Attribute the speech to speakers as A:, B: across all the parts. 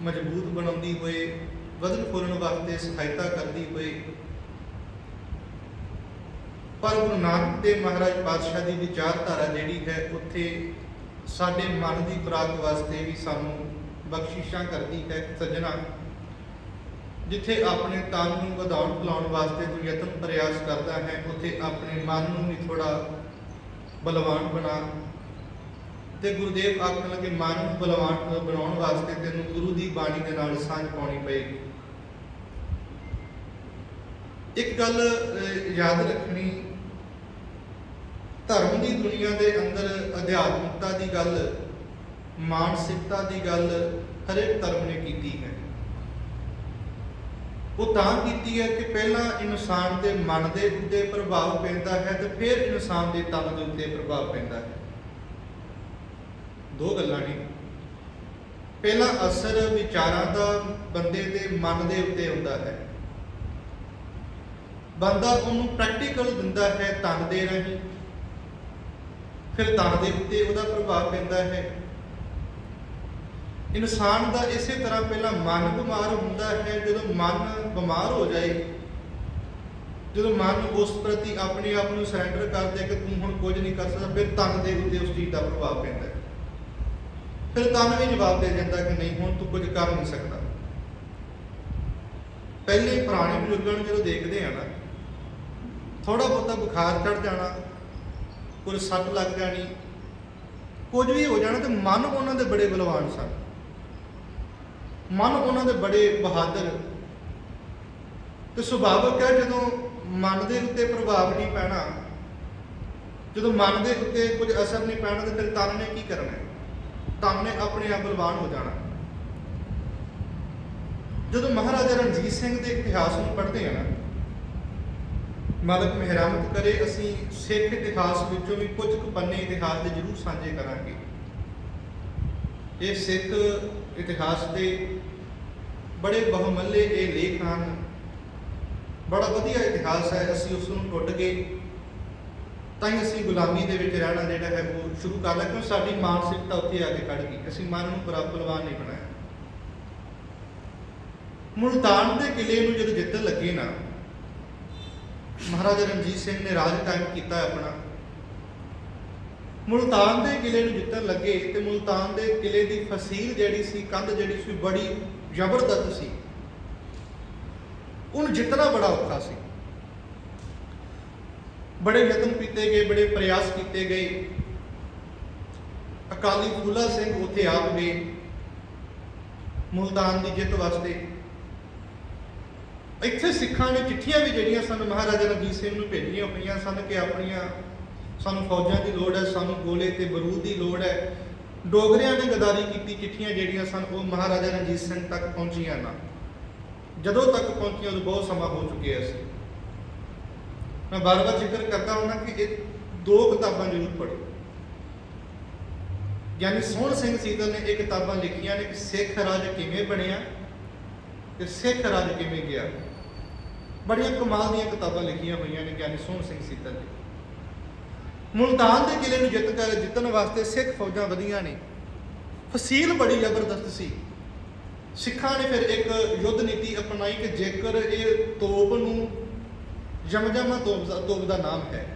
A: ਮਜ਼ਬੂਤ ਬਣਾਉਂਦੀ ਹੋਏ, ਵਧਣ ਫੁੱਲਣ ਵਾਸਤੇ ਸਹਾਇਤਾ ਕਰਦੀ ਹੋਏ। ਪਰ ਗੁਰੂ ਨਾਨਕ ਦੇਵ ਮਹਾਰਾਜ ਪਾਤਸ਼ਾਹ ਦੀ ਵਿਚਾਰਧਾਰਾ ਜਿਹੜੀ ਹੈ, ਉੱਥੇ ਸਾਡੇ ਮਨ ਦੀ ਖੁਰਾਕ ਵਾਸਤੇ ਵੀ ਸਾਨੂੰ ਬਖਸ਼ਿਸ਼ਾਂ ਕਰਦੀ ਹੈ, ਸੱਜਣਾ। ਜਿੱਥੇ ਆਪਣੇ ਤਨ ਨੂੰ ਵਧਾਉਣ ਬੁਲਾਉਣ ਵਾਸਤੇ ਤੂੰ ਯਤਨ ਪ੍ਰਯਾਸ ਕਰਦਾ ਹੈ, ਉੱਥੇ ਆਪਣੇ ਮਨ ਨੂੰ ਵੀ ਥੋੜਾ ਬਲਵਾਨ ਬਣਾ। ਤੇ ਗੁਰਦੇਵ ਆਖਣ ਲੱਗੇ, ਮਨ ਨੂੰ ਬਲਵਾਨ ਬਣਾਉਣ ਵਾਸਤੇ ਤੈਨੂੰ ਗੁਰੂ ਦੀ ਬਾਣੀ ਦੇ ਨਾਲ ਸਾਂਝ ਪਾਉਣੀ ਪਏਗੀ। ਇੱਕ ਗੱਲ ਯਾਦ ਰੱਖਣੀ, ਧਰਮ ਦੀ ਦੁਨੀਆ ਦੇ ਅੰਦਰ ਅਧਿਆਤਮਿਕਤਾ ਦੀ ਗੱਲ, ਮਾਨਸਿਕਤਾ ਦੀ ਗੱਲ ਹਰੇਕ ਧਰਮ ਨੇ ਕੀਤੀ ਹੈ। ਉਹ ਤਾਂ ਕੀਤੀ ਹੈ ਕਿ ਪਹਿਲਾਂ ਇਨਸਾਨ ਦੇ ਮਨ ਦੇ ਉੱਤੇ ਪ੍ਰਭਾਵ ਪੈਂਦਾ ਹੈ ਤੇ ਫਿਰ ਇਨਸਾਨ ਦੇ ਤਨ ਦੇ ਉੱਤੇ ਪ੍ਰਭਾਵ ਪੈਂਦਾ ਹੈ। ਦੋ ਗੱਲਾਂ ਨੇ। ਪਹਿਲਾ ਅਸਰ ਵਿਚਾਰਾਂ ਦਾ ਬੰਦੇ ਦੇ ਮਨ ਦੇ ਉੱਤੇ ਹੁੰਦਾ ਹੈ। ਬੰਦਾ ਉਹਨੂੰ ਪ੍ਰੈਕਟੀਕਲ ਦਿੰਦਾ ਹੈ ਤਨ ਦੇ ਰਾਹੀਂ। ਫਿਰ ਤਨ ਦੇ ਉੱਤੇ ਉਹਦਾ ਪ੍ਰਭਾਵ ਪੈਂਦਾ ਹੈ। ਇਨਸਾਨ ਦਾ ਇਸੇ ਤਰ੍ਹਾਂ ਪਹਿਲਾਂ ਮਨ ਬਿਮਾਰ ਹੁੰਦਾ ਹੈ, ਜਦੋਂ ਮਨ ਬਿਮਾਰ ਹੋ ਜਾਏ। ਜਦੋਂ ਮਨ ਉਸ ਪ੍ਰਤੀ ਆਪਣੇ ਆਪ ਨੂੰ ਸਰੈਂਡਰ ਕਰ ਦੇ ਕਿ ਤੂੰ ਹੁਣ ਕੁਝ ਨਹੀਂ ਕਰ ਸਕਦਾ, ਫਿਰ ਤਨ ਦੇ ਉੱਤੇ ਉਸ ਚੀਜ਼ ਦਾ ਪ੍ਰਭਾਵ ਪੈਂਦਾ ਹੈ। ਫਿਰ ਤਨ ਵੀ ਜਵਾਬ ਦੇ ਦਿੰਦਾ ਕਿ ਨਹੀਂ, ਹੁਣ ਤੂੰ ਕੁਝ ਕਰ ਨਹੀਂ ਸਕਦਾ ਪਹਿਲੇ ਪੁਰਾਣੇ ਬਜ਼ੁਰਗਾਂ ਨੂੰ ਜਦੋਂ ਦੇਖਦੇ ਆ ਨਾ ਥੋੜਾ ਬਹੁਤਾ ਬੁਖਾਰ ਚੜ ਜਾਣਾ ਕੋਈ ਸੱਟ ਲੱਗ ਜਾਣੀ, ਕੁਝ ਵੀ ਹੋ ਜਾਣਾ ਤੇ ਮਨ ਉਹਨਾਂ ਦੇ ਬੜੇ ਬਲਵਾਨ ਸਨ ਮਨ ਉਹਨਾਂ ਦੇ ਬੜੇ ਬਹਾਦਰ ਤੇ ਸੁਭਾਵਕ ਹੈ ਜਦੋਂ ਮਨ ਦੇ ਉੱਤੇ ਪ੍ਰਭਾਵ ਨਹੀਂ ਪੈਣਾ, ਜਦੋਂ ਮਨ ਦੇ ਉੱਤੇ ਕੁਝ ਅਸਰ ਨਹੀਂ ਪੈਣਾ ਤੇ ਫਿਰ ਤਨ ਨੇ ਕੀ ਕਰਨਾ ਹੈ? ਤਨ ਆਪਣੇ ਆਪ ਬਲਵਾਨ ਹੋ ਜਾਣਾ। ਜਦੋਂ ਮਹਾਰਾਜਾ ਰਣਜੀਤ ਸਿੰਘ ਦੇ ਇਤਿਹਾਸ ਨੂੰ ਪੜ੍ਹਦੇ ਆ ਨਾ, ਮਾਲਕ ਮਿਹਰਮਤ ਕਰੇ, ਅਸੀਂ ਸਿੱਖ ਇਤਿਹਾਸ ਵਿੱਚੋਂ ਵੀ ਕੁਝ ਕੁ ਪੰਨੇ ਇਤਿਹਾਸ ਦੇ ਜ਼ਰੂਰ ਸਾਂਝੇ ਕਰਾਂਗੇ। ਇਹ ਸਿੱਖ ਇਤਿਹਾਸ ਦੇ ਬੜੇ ਬਹੁਮੱਲੇ ਇਹ ਲੇਖ ਹਨ। ਬੜਾ ਵਧੀਆ ਇਤਿਹਾਸ ਹੈ, ਅਸੀਂ ਉਸ ਨੂੰ ਟੁੱਟ ਕੇ ਤਾਂ ਹੀ ਅਸੀਂ ਗੁਲਾਮੀ ਦੇ ਵਿੱਚ ਰਹਿਣਾ ਜਿਹੜਾ ਹੈ ਉਹ ਸ਼ੁਰੂ ਕਰ ਲਿਆ ਕਿਉਂ ਸਾਡੀ ਮਾਨਸਿਕਤਾ ਉੱਥੇ ਆ ਕੇ ਖੜ ਗਈ। ਅਸੀਂ ਮਨ ਨੂੰ ਬਰਾ, ਬਲਵਾਨ ਨਹੀਂ ਬਣਾਇਆ। ਮੁਲਤਾਨ ਦੇ ਕਿਲੇ ਨੂੰ ਜਦੋਂ ਜਿੱਤਣ ਲੱਗੇ ਨਾ, ਮਹਾਰਾਜਾ ਰਣਜੀਤ ਸਿੰਘ ਨੇ ਰਾਜ ਕਾਇਮ ਕੀਤਾ ਆਪਣਾ। ਮੁਲਤਾਨ ਦੇ ਕਿਲੇ ਨੂੰ ਜਿੱਤਣ ਲੱਗੇ ਤੇ ਮੁਲਤਾਨ ਦੇ ਕਿਲੇ ਦੀ ਫਸੀਲ ਜਿਹੜੀ ਸੀ, ਕੰਧ ਜਿਹੜੀ ਸੀ ਬੜੀ ਜ਼ਬਰਦਸਤ ਸੀ। ਉਹਨੂੰ ਜਿੱਤਣਾ ਬੜਾ ਔਖਾ ਸੀ। ਬੜੇ ਯਤਨ ਕੀਤੇ ਗਏ, ਬੜੇ ਪ੍ਰਯਾਸ ਕੀਤੇ ਗਏ। ਅਕਾਲੀ ਫੂਲਾ ਸਿੰਘ ਉੱਥੇ ਆਪ ਗਏ ਮੁਲਤਾਨ ਦੀ ਜਿੱਤ ਵਾਸਤੇ। ਇੱਥੇ ਸਿੱਖਾਂ ਨੇ ਚਿੱਠੀਆਂ ਵੀ ਜਿਹੜੀਆਂ ਸਨ ਮਹਾਰਾਜਾ ਰਣਜੀਤ ਸਿੰਘ ਨੂੰ ਭੇਜੀਆਂ ਪਈਆਂ ਸਨ ਕਿ ਆਪਣੀਆਂ ਸਾਨੂੰ ਫੌਜਾਂ ਦੀ ਲੋੜ ਹੈ, ਸਾਨੂੰ ਗੋਲੇ ਤੇ ਬਰੂਦ ਦੀ ਲੋੜ ਹੈ। ਡੋਗਰਿਆਂ ਨੇ ਗਦਾਰੀ ਕੀਤੀ, ਚਿੱਠੀਆਂ ਜਿਹੜੀਆਂ ਸਨ ਉਹ ਮਹਾਰਾਜਾ ਰਣਜੀਤ ਸਿੰਘ ਤੱਕ ਪਹੁੰਚੀਆਂ ਨਾ। ਜਦੋਂ ਤੱਕ ਪਹੁੰਚੀਆਂ ਉਦੋਂ ਬਹੁਤ ਸਮਾਂ ਹੋ ਚੁੱਕਿਆ ਸੀ। ਮੈਂ ਬਾਰ-ਬਾਰ ਜ਼ਿਕਰ ਕਰਦਾ ਹਾਂ ਕਿ ਇਹ ਦੋ ਕਿਤਾਬਾਂ ਜ਼ਰੂਰ ਪੜ੍ਹੋ। ਯਾਨੀ ਸੋਹਣ ਸਿੰਘ ਸੀਤਲ ਨੇ ਇਹ ਕਿਤਾਬਾਂ ਲਿਖੀਆਂ ਨੇ ਕਿ ਸਿੱਖ ਰਾਜ ਕਿਵੇਂ ਬਣਿਆ ਤੇ ਸਿੱਖ ਰਾਜ ਕਿਵੇਂ ਗਿਆ। ਬੜੀਆਂ ਕਮਾਲ ਦੀਆਂ ਕਿਤਾਬਾਂ ਲਿਖੀਆਂ ਹੋਈਆਂ ਨੇ ਗਿਆਨੀ ਸੋਹਣ ਸਿੰਘ ਸੀਤਲ ਨੇ। ਮੁਲਤਾਨ ਦੇ ਕਿਲੇ ਨੂੰ ਜਿੱਤ ਕਰ ਜਿੱਤਣ ਵਾਸਤੇ ਸਿੱਖ ਫੌਜਾਂ ਵਧੀਆਂ ਨੇ। ਫਸੀਲ ਬੜੀ ਜ਼ਬਰਦਸਤ ਸੀ। ਸਿੱਖਾਂ ਨੇ ਫਿਰ ਇੱਕ ਯੁੱਧ ਨੀਤੀ ਅਪਣਾਈ ਕਿ ਜੇਕਰ ਇਹ ਤੋਪ ਨੂੰ ਜਮਜਮਾ ਤੋਪ ਦਾ ਤੋਪ ਦਾ ਨਾਮ ਹੈ।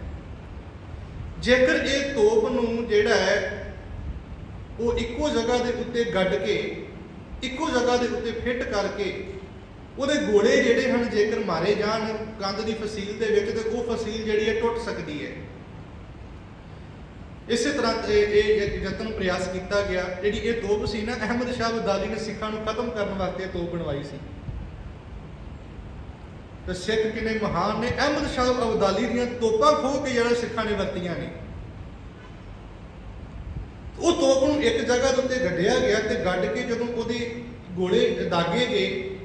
A: ਜੇਕਰ ਇਹ ਤੋਪ ਨੂੰ ਜਿਹੜਾ ਹੈ, ਉਹ ਇੱਕੋ ਜਗ੍ਹਾ ਦੇ ਉੱਤੇ ਗੱਡ ਕੇ, ਇੱਕੋ ਜਗ੍ਹਾ ਦੇ ਉੱਤੇ ਫਿੱਟ ਕਰਕੇ, ਉਹਦੇ ਗੋਲੇ ਜਿਹੜੇ ਹਨ, ਜੇਕਰ ਮਾਰੇ ਜਾਣ ਕੰਧ ਦੀ ਫਸੀਲ ਦੇ ਵਿੱਚ, ਤੇ ਉਹ ਫਸੀਲ ਜਿਹੜੀ ਹੈ, ਟੁੱਟ ਸਕਦੀ ਹੈ। ਇਸੇ ਤਰ੍ਹਾਂ ਇਹ ਇਹ ਯਤਨ ਪ੍ਰਯਾਸ ਕੀਤਾ ਗਿਆ, ਜਿਹੜੀ ਇਹ ਤੋਪ ਸੀ ਨਾ, ਅਹਿਮਦ ਸ਼ਾਹ ਅਬਦਾਲੀ ਨੇ ਸਿੱਖਾਂ ਨੂੰ ਖਤਮ ਕਰਨ ਵਾਸਤੇ ਤੋਪ ਬਣਵਾਈ ਸੀ। ਤੇ ਸਿੱਖ ਕਿੰਨੇ ਮਹਾਨ ਨੇ। ਅਹਿਮਦ ਸ਼ਾਹ ਅਬਦਾਲੀ ਦੀਆਂ ਤੋਪਾਂ ਖੋਹ ਕੇ ਜਿਹੜਾ ਸਿੱਖਾਂ ਨੇ ਵਰਤੀਆਂ ਨੇ। ਉਹ ਤੋਪ ਨੂੰ ਇੱਕ ਜਗ੍ਹਾ ਦੇ ਉੱਤੇ ਗੱਡਿਆ ਗਿਆ ਤੇ ਗੱਡ ਕੇ ਜਦੋਂ ਉਹਦੇ ਗੋਲੇ ਦਾਗੇ ਗਏ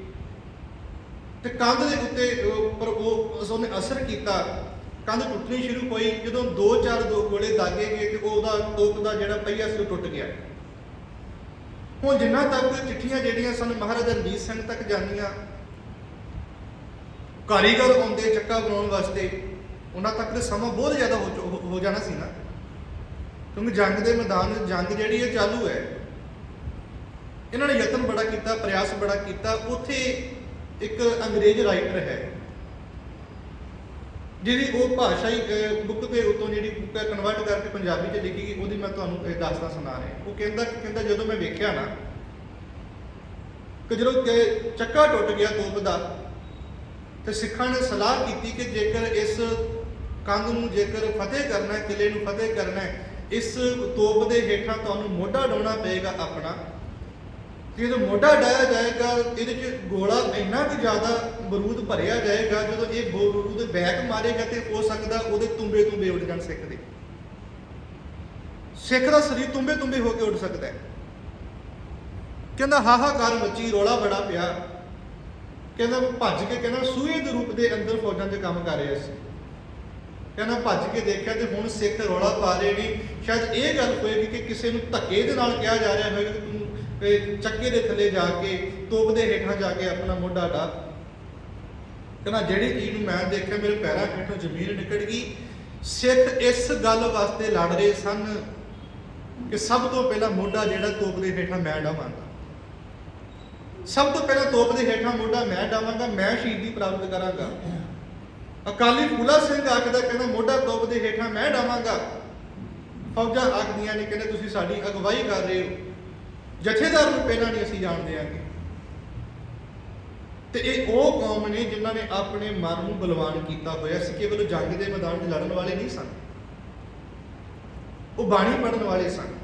A: ਤੇ ਕੰਧ ਦੇ ਉੱਤੇ ਉਹ- ਪਰ ਉਹ ਉਸ ਉਹਨੇ ਅਸਰ ਕੀਤਾ। ਕੰਧ ਟੁੱਟਣੀ ਸ਼ੁਰੂ ਹੋਈ। ਜਦੋਂ ਦੋ ਚਾਰ ਦੋ ਗੋਲੇ ਦਾਗੇ ਗਏ ਤੇ ਉਹਦਾ ਤੋਪ ਦਾ ਜਿਹੜਾ ਪਹੀਆ ਸੀ ਉਹ ਟੁੱਟ ਗਿਆ। ਹੁਣ ਜਿੰਨਾ ਤੱਕ ਚਿੱਠੀਆਂ ਜਿਹੜੀਆਂ ਸਨ ਮਹਾਰਾਜਾ ਰਣਜੀਤ ਸਿੰਘ ਤੱਕ ਜਾਂਦੀਆਂ ਕਾਰੀਗਰ ਆਉਂਦੇ ਚੱਕਾ ਬਣਾਉਣ ਵਾਸਤੇ, ਉਹਨਾਂ ਤੱਕ ਤੇ ਸਮਾਂ ਬਹੁਤ ਜ਼ਿਆਦਾ ਹੋ ਹੋ ਜਾਣਾ ਸੀ ਨਾ। ਕਿਉਂਕਿ ਜੰਗ ਦੇ ਮੈਦਾਨ 'ਚ ਜੰਗ ਜਿਹੜੀ ਹੈ ਚਾਲੂ ਹੈ, ਇਹਨਾਂ ਨੇ ਯਤਨ ਬੜਾ ਕੀਤਾ, ਪ੍ਰਯਾਸ ਬੜਾ ਕੀਤਾ। ਉੱਥੇ ਇੱਕ ਅੰਗਰੇਜ਼ ਰਾਈਟਰ ਹੈ, ਜਿਹੜੀ ਉਹ ਭਾਸ਼ਾ ਹੀ ਬੁੱਕ ਦੇ ਉੱਤੋਂ ਜਿਹੜੀ ਬੁੱਕ ਹੈ ਕਨਵਰਟ ਕਰਕੇ ਪੰਜਾਬੀ 'ਚ ਲਿਖੀ ਗਈ, ਉਹਦੀ ਮੈਂ ਤੁਹਾਨੂੰ ਇਹ ਦੱਸਦਾ ਸੁਣਾ ਰਿਹਾ। ਉਹ ਕਹਿੰਦਾ ਕਹਿੰਦਾ ਜਦੋਂ ਮੈਂ ਵੇਖਿਆ ਨਾ, ਕਿ ਜਦੋਂ ਕਿ ਚੱਕਾ ਟੁੱਟ ਗਿਆ ਤੋਪ ਦਾ ਤੇ ਸਿੱਖਾਂ ਨੇ ਸਲਾਹ ਕੀਤੀ ਕਿ ਜੇਕਰ ਇਸ ਕੰਧ ਨੂੰ ਜੇਕਰ ਫਤਿਹ ਕਰਨਾ ਹੈ, ਕਿਲੇ ਨੂੰ ਫਤਿਹ ਕਰਨਾ ਹੈ, ਇਸ ਤੋਪ ਦੇ ਹੇਠਾਂ ਤੁਹਾਨੂੰ ਮੋਢਾ ਡਾਉਣਾ ਪਏਗਾ ਆਪਣਾ। ਜਦੋਂ ਮੋਢਾ ਡਾਇਆ ਜਾਏਗਾ, ਇਹਦੇ 'ਚ ਗੋਲਾ ਇੰਨਾ ਕਿ ਜ਼ਿਆਦਾ ਬਰੂਦ ਭਰਿਆ ਜਾਏਗਾ, ਜਦੋਂ ਇਹ ਬੋ- ਬਰੂਦ ਬੈਕ ਮਾਰੇਗਾ ਤੇ ਹੋ ਸਕਦਾ ਉਹਦੇ ਤੁੰਬੇ ਤੁੰਬੇ ਉੱਡ ਜਾਣ ਸਿੱਖ ਦੇ। ਸਿੱਖ ਦਾ ਸਰੀਰ ਤੁੰਬੇ ਤੁੰਬੇ ਹੋ ਕੇ ਉੱਡ ਸਕਦਾ ਹੈ। ਕਹਿੰਦਾ, ਹਾਹਾਕਾਰ ਮੱਚੀ, ਰੋਲਾ ਬੜਾ ਪਿਆ। ਕਹਿੰਦਾ ਭੱਜ ਕੇ ਕਹਿੰਦਾ ਸੂਏ ਦੇ ਰੂਪ ਦੇ ਅੰਦਰ ਫੌਜਾਂ 'ਚ ਕੰਮ ਕਰ ਰਿਹਾ ਸੀ। ਕਹਿੰਦਾ ਭੱਜ ਕੇ ਦੇਖਿਆ ਤੇ ਹੁਣ ਸਿੱਖ ਰੌਲਾ ਪਾ ਰਹੇ ਨੇ। ਸ਼ਾਇਦ ਇਹ ਗੱਲ ਹੋਏਗੀ ਕਿ ਕਿਸੇ ਨੂੰ ਧੱਕੇ ਦੇ ਨਾਲ ਕਿਹਾ ਜਾ ਰਿਹਾ ਹੋਵੇਗਾ ਕਿ ਤੂੰ ਚੱਕੇ ਦੇ ਥੱਲੇ ਜਾ ਕੇ, ਤੋਪ ਦੇ ਹੇਠਾਂ ਜਾ ਕੇ ਆਪਣਾ ਮੋਢਾ ਡਾ। ਕਹਿੰਦਾ ਜਿਹੜੀ ਚੀਜ਼ ਨੂੰ ਮੈਂ ਦੇਖਿਆ, ਮੇਰੇ ਪੈਰਾਂ ਹੇਠੋਂ ਜ਼ਮੀਨ ਨਿਕਲ ਗਈ। ਸਿੱਖ ਇਸ ਗੱਲ ਵਾਸਤੇ ਲੜ ਰਹੇ ਸਨ ਕਿ ਸਭ ਤੋਂ ਪਹਿਲਾਂ ਮੋਢਾ ਜਿਹੜਾ ਤੋਪ ਦੇ ਹੇਠਾਂ ਮੈਂ ਡਾਵਾਂਗਾ। ਸਭ ਤੋਂ ਪਹਿਲਾਂ ਤੋਪ ਦੇ ਹੇਠਾਂ ਮੋਢਾ ਮੈਂ ਡਾਵਾਂਗਾ, ਮੈਂ ਸ਼ਹੀਦੀ ਪ੍ਰਾਪਤ ਕਰਾਂਗਾ। ਅਕਾਲੀ ਫੂਲਾ ਸਿੰਘ ਆਖਦਾ ਕਹਿੰਦਾ, ਮੋਢਾ ਤੋਪ ਦੇ ਹੇਠਾਂ ਮੈਂ ਡਾਵਾਂਗਾ। ਫੌਜਾਂ ਆਖਦੀਆਂ ਨੇ, ਕਹਿੰਦੇ ਤੁਸੀਂ ਸਾਡੀ ਅਗਵਾਈ ਕਰ ਰਹੇ ਹੋ। ਜਥੇਦਾਰ ਨੂੰ ਪਹਿਲਾਂ ਨਹੀਂ ਅਸੀਂ ਜਾਣ ਦਿਆਂਗੇ ਤੇ ਇਹ ਉਹ ਕੌਮ ਨੇ ਜਿਨ੍ਹਾਂ ਨੇ ਆਪਣੇ ਮਨ ਨੂੰ ਬਲਵਾਨ ਕੀਤਾ ਹੋਇਆ ਸੀ, ਕੇਵਲ ਜੰਗ ਦੇ ਮੈਦਾਨ 'ਚ ਲੜਨ ਵਾਲੇ ਨਹੀਂ ਸਨ। ਉਹ ਬਾਣੀ ਪੜਨ ਵਾਲੇ ਸਨ।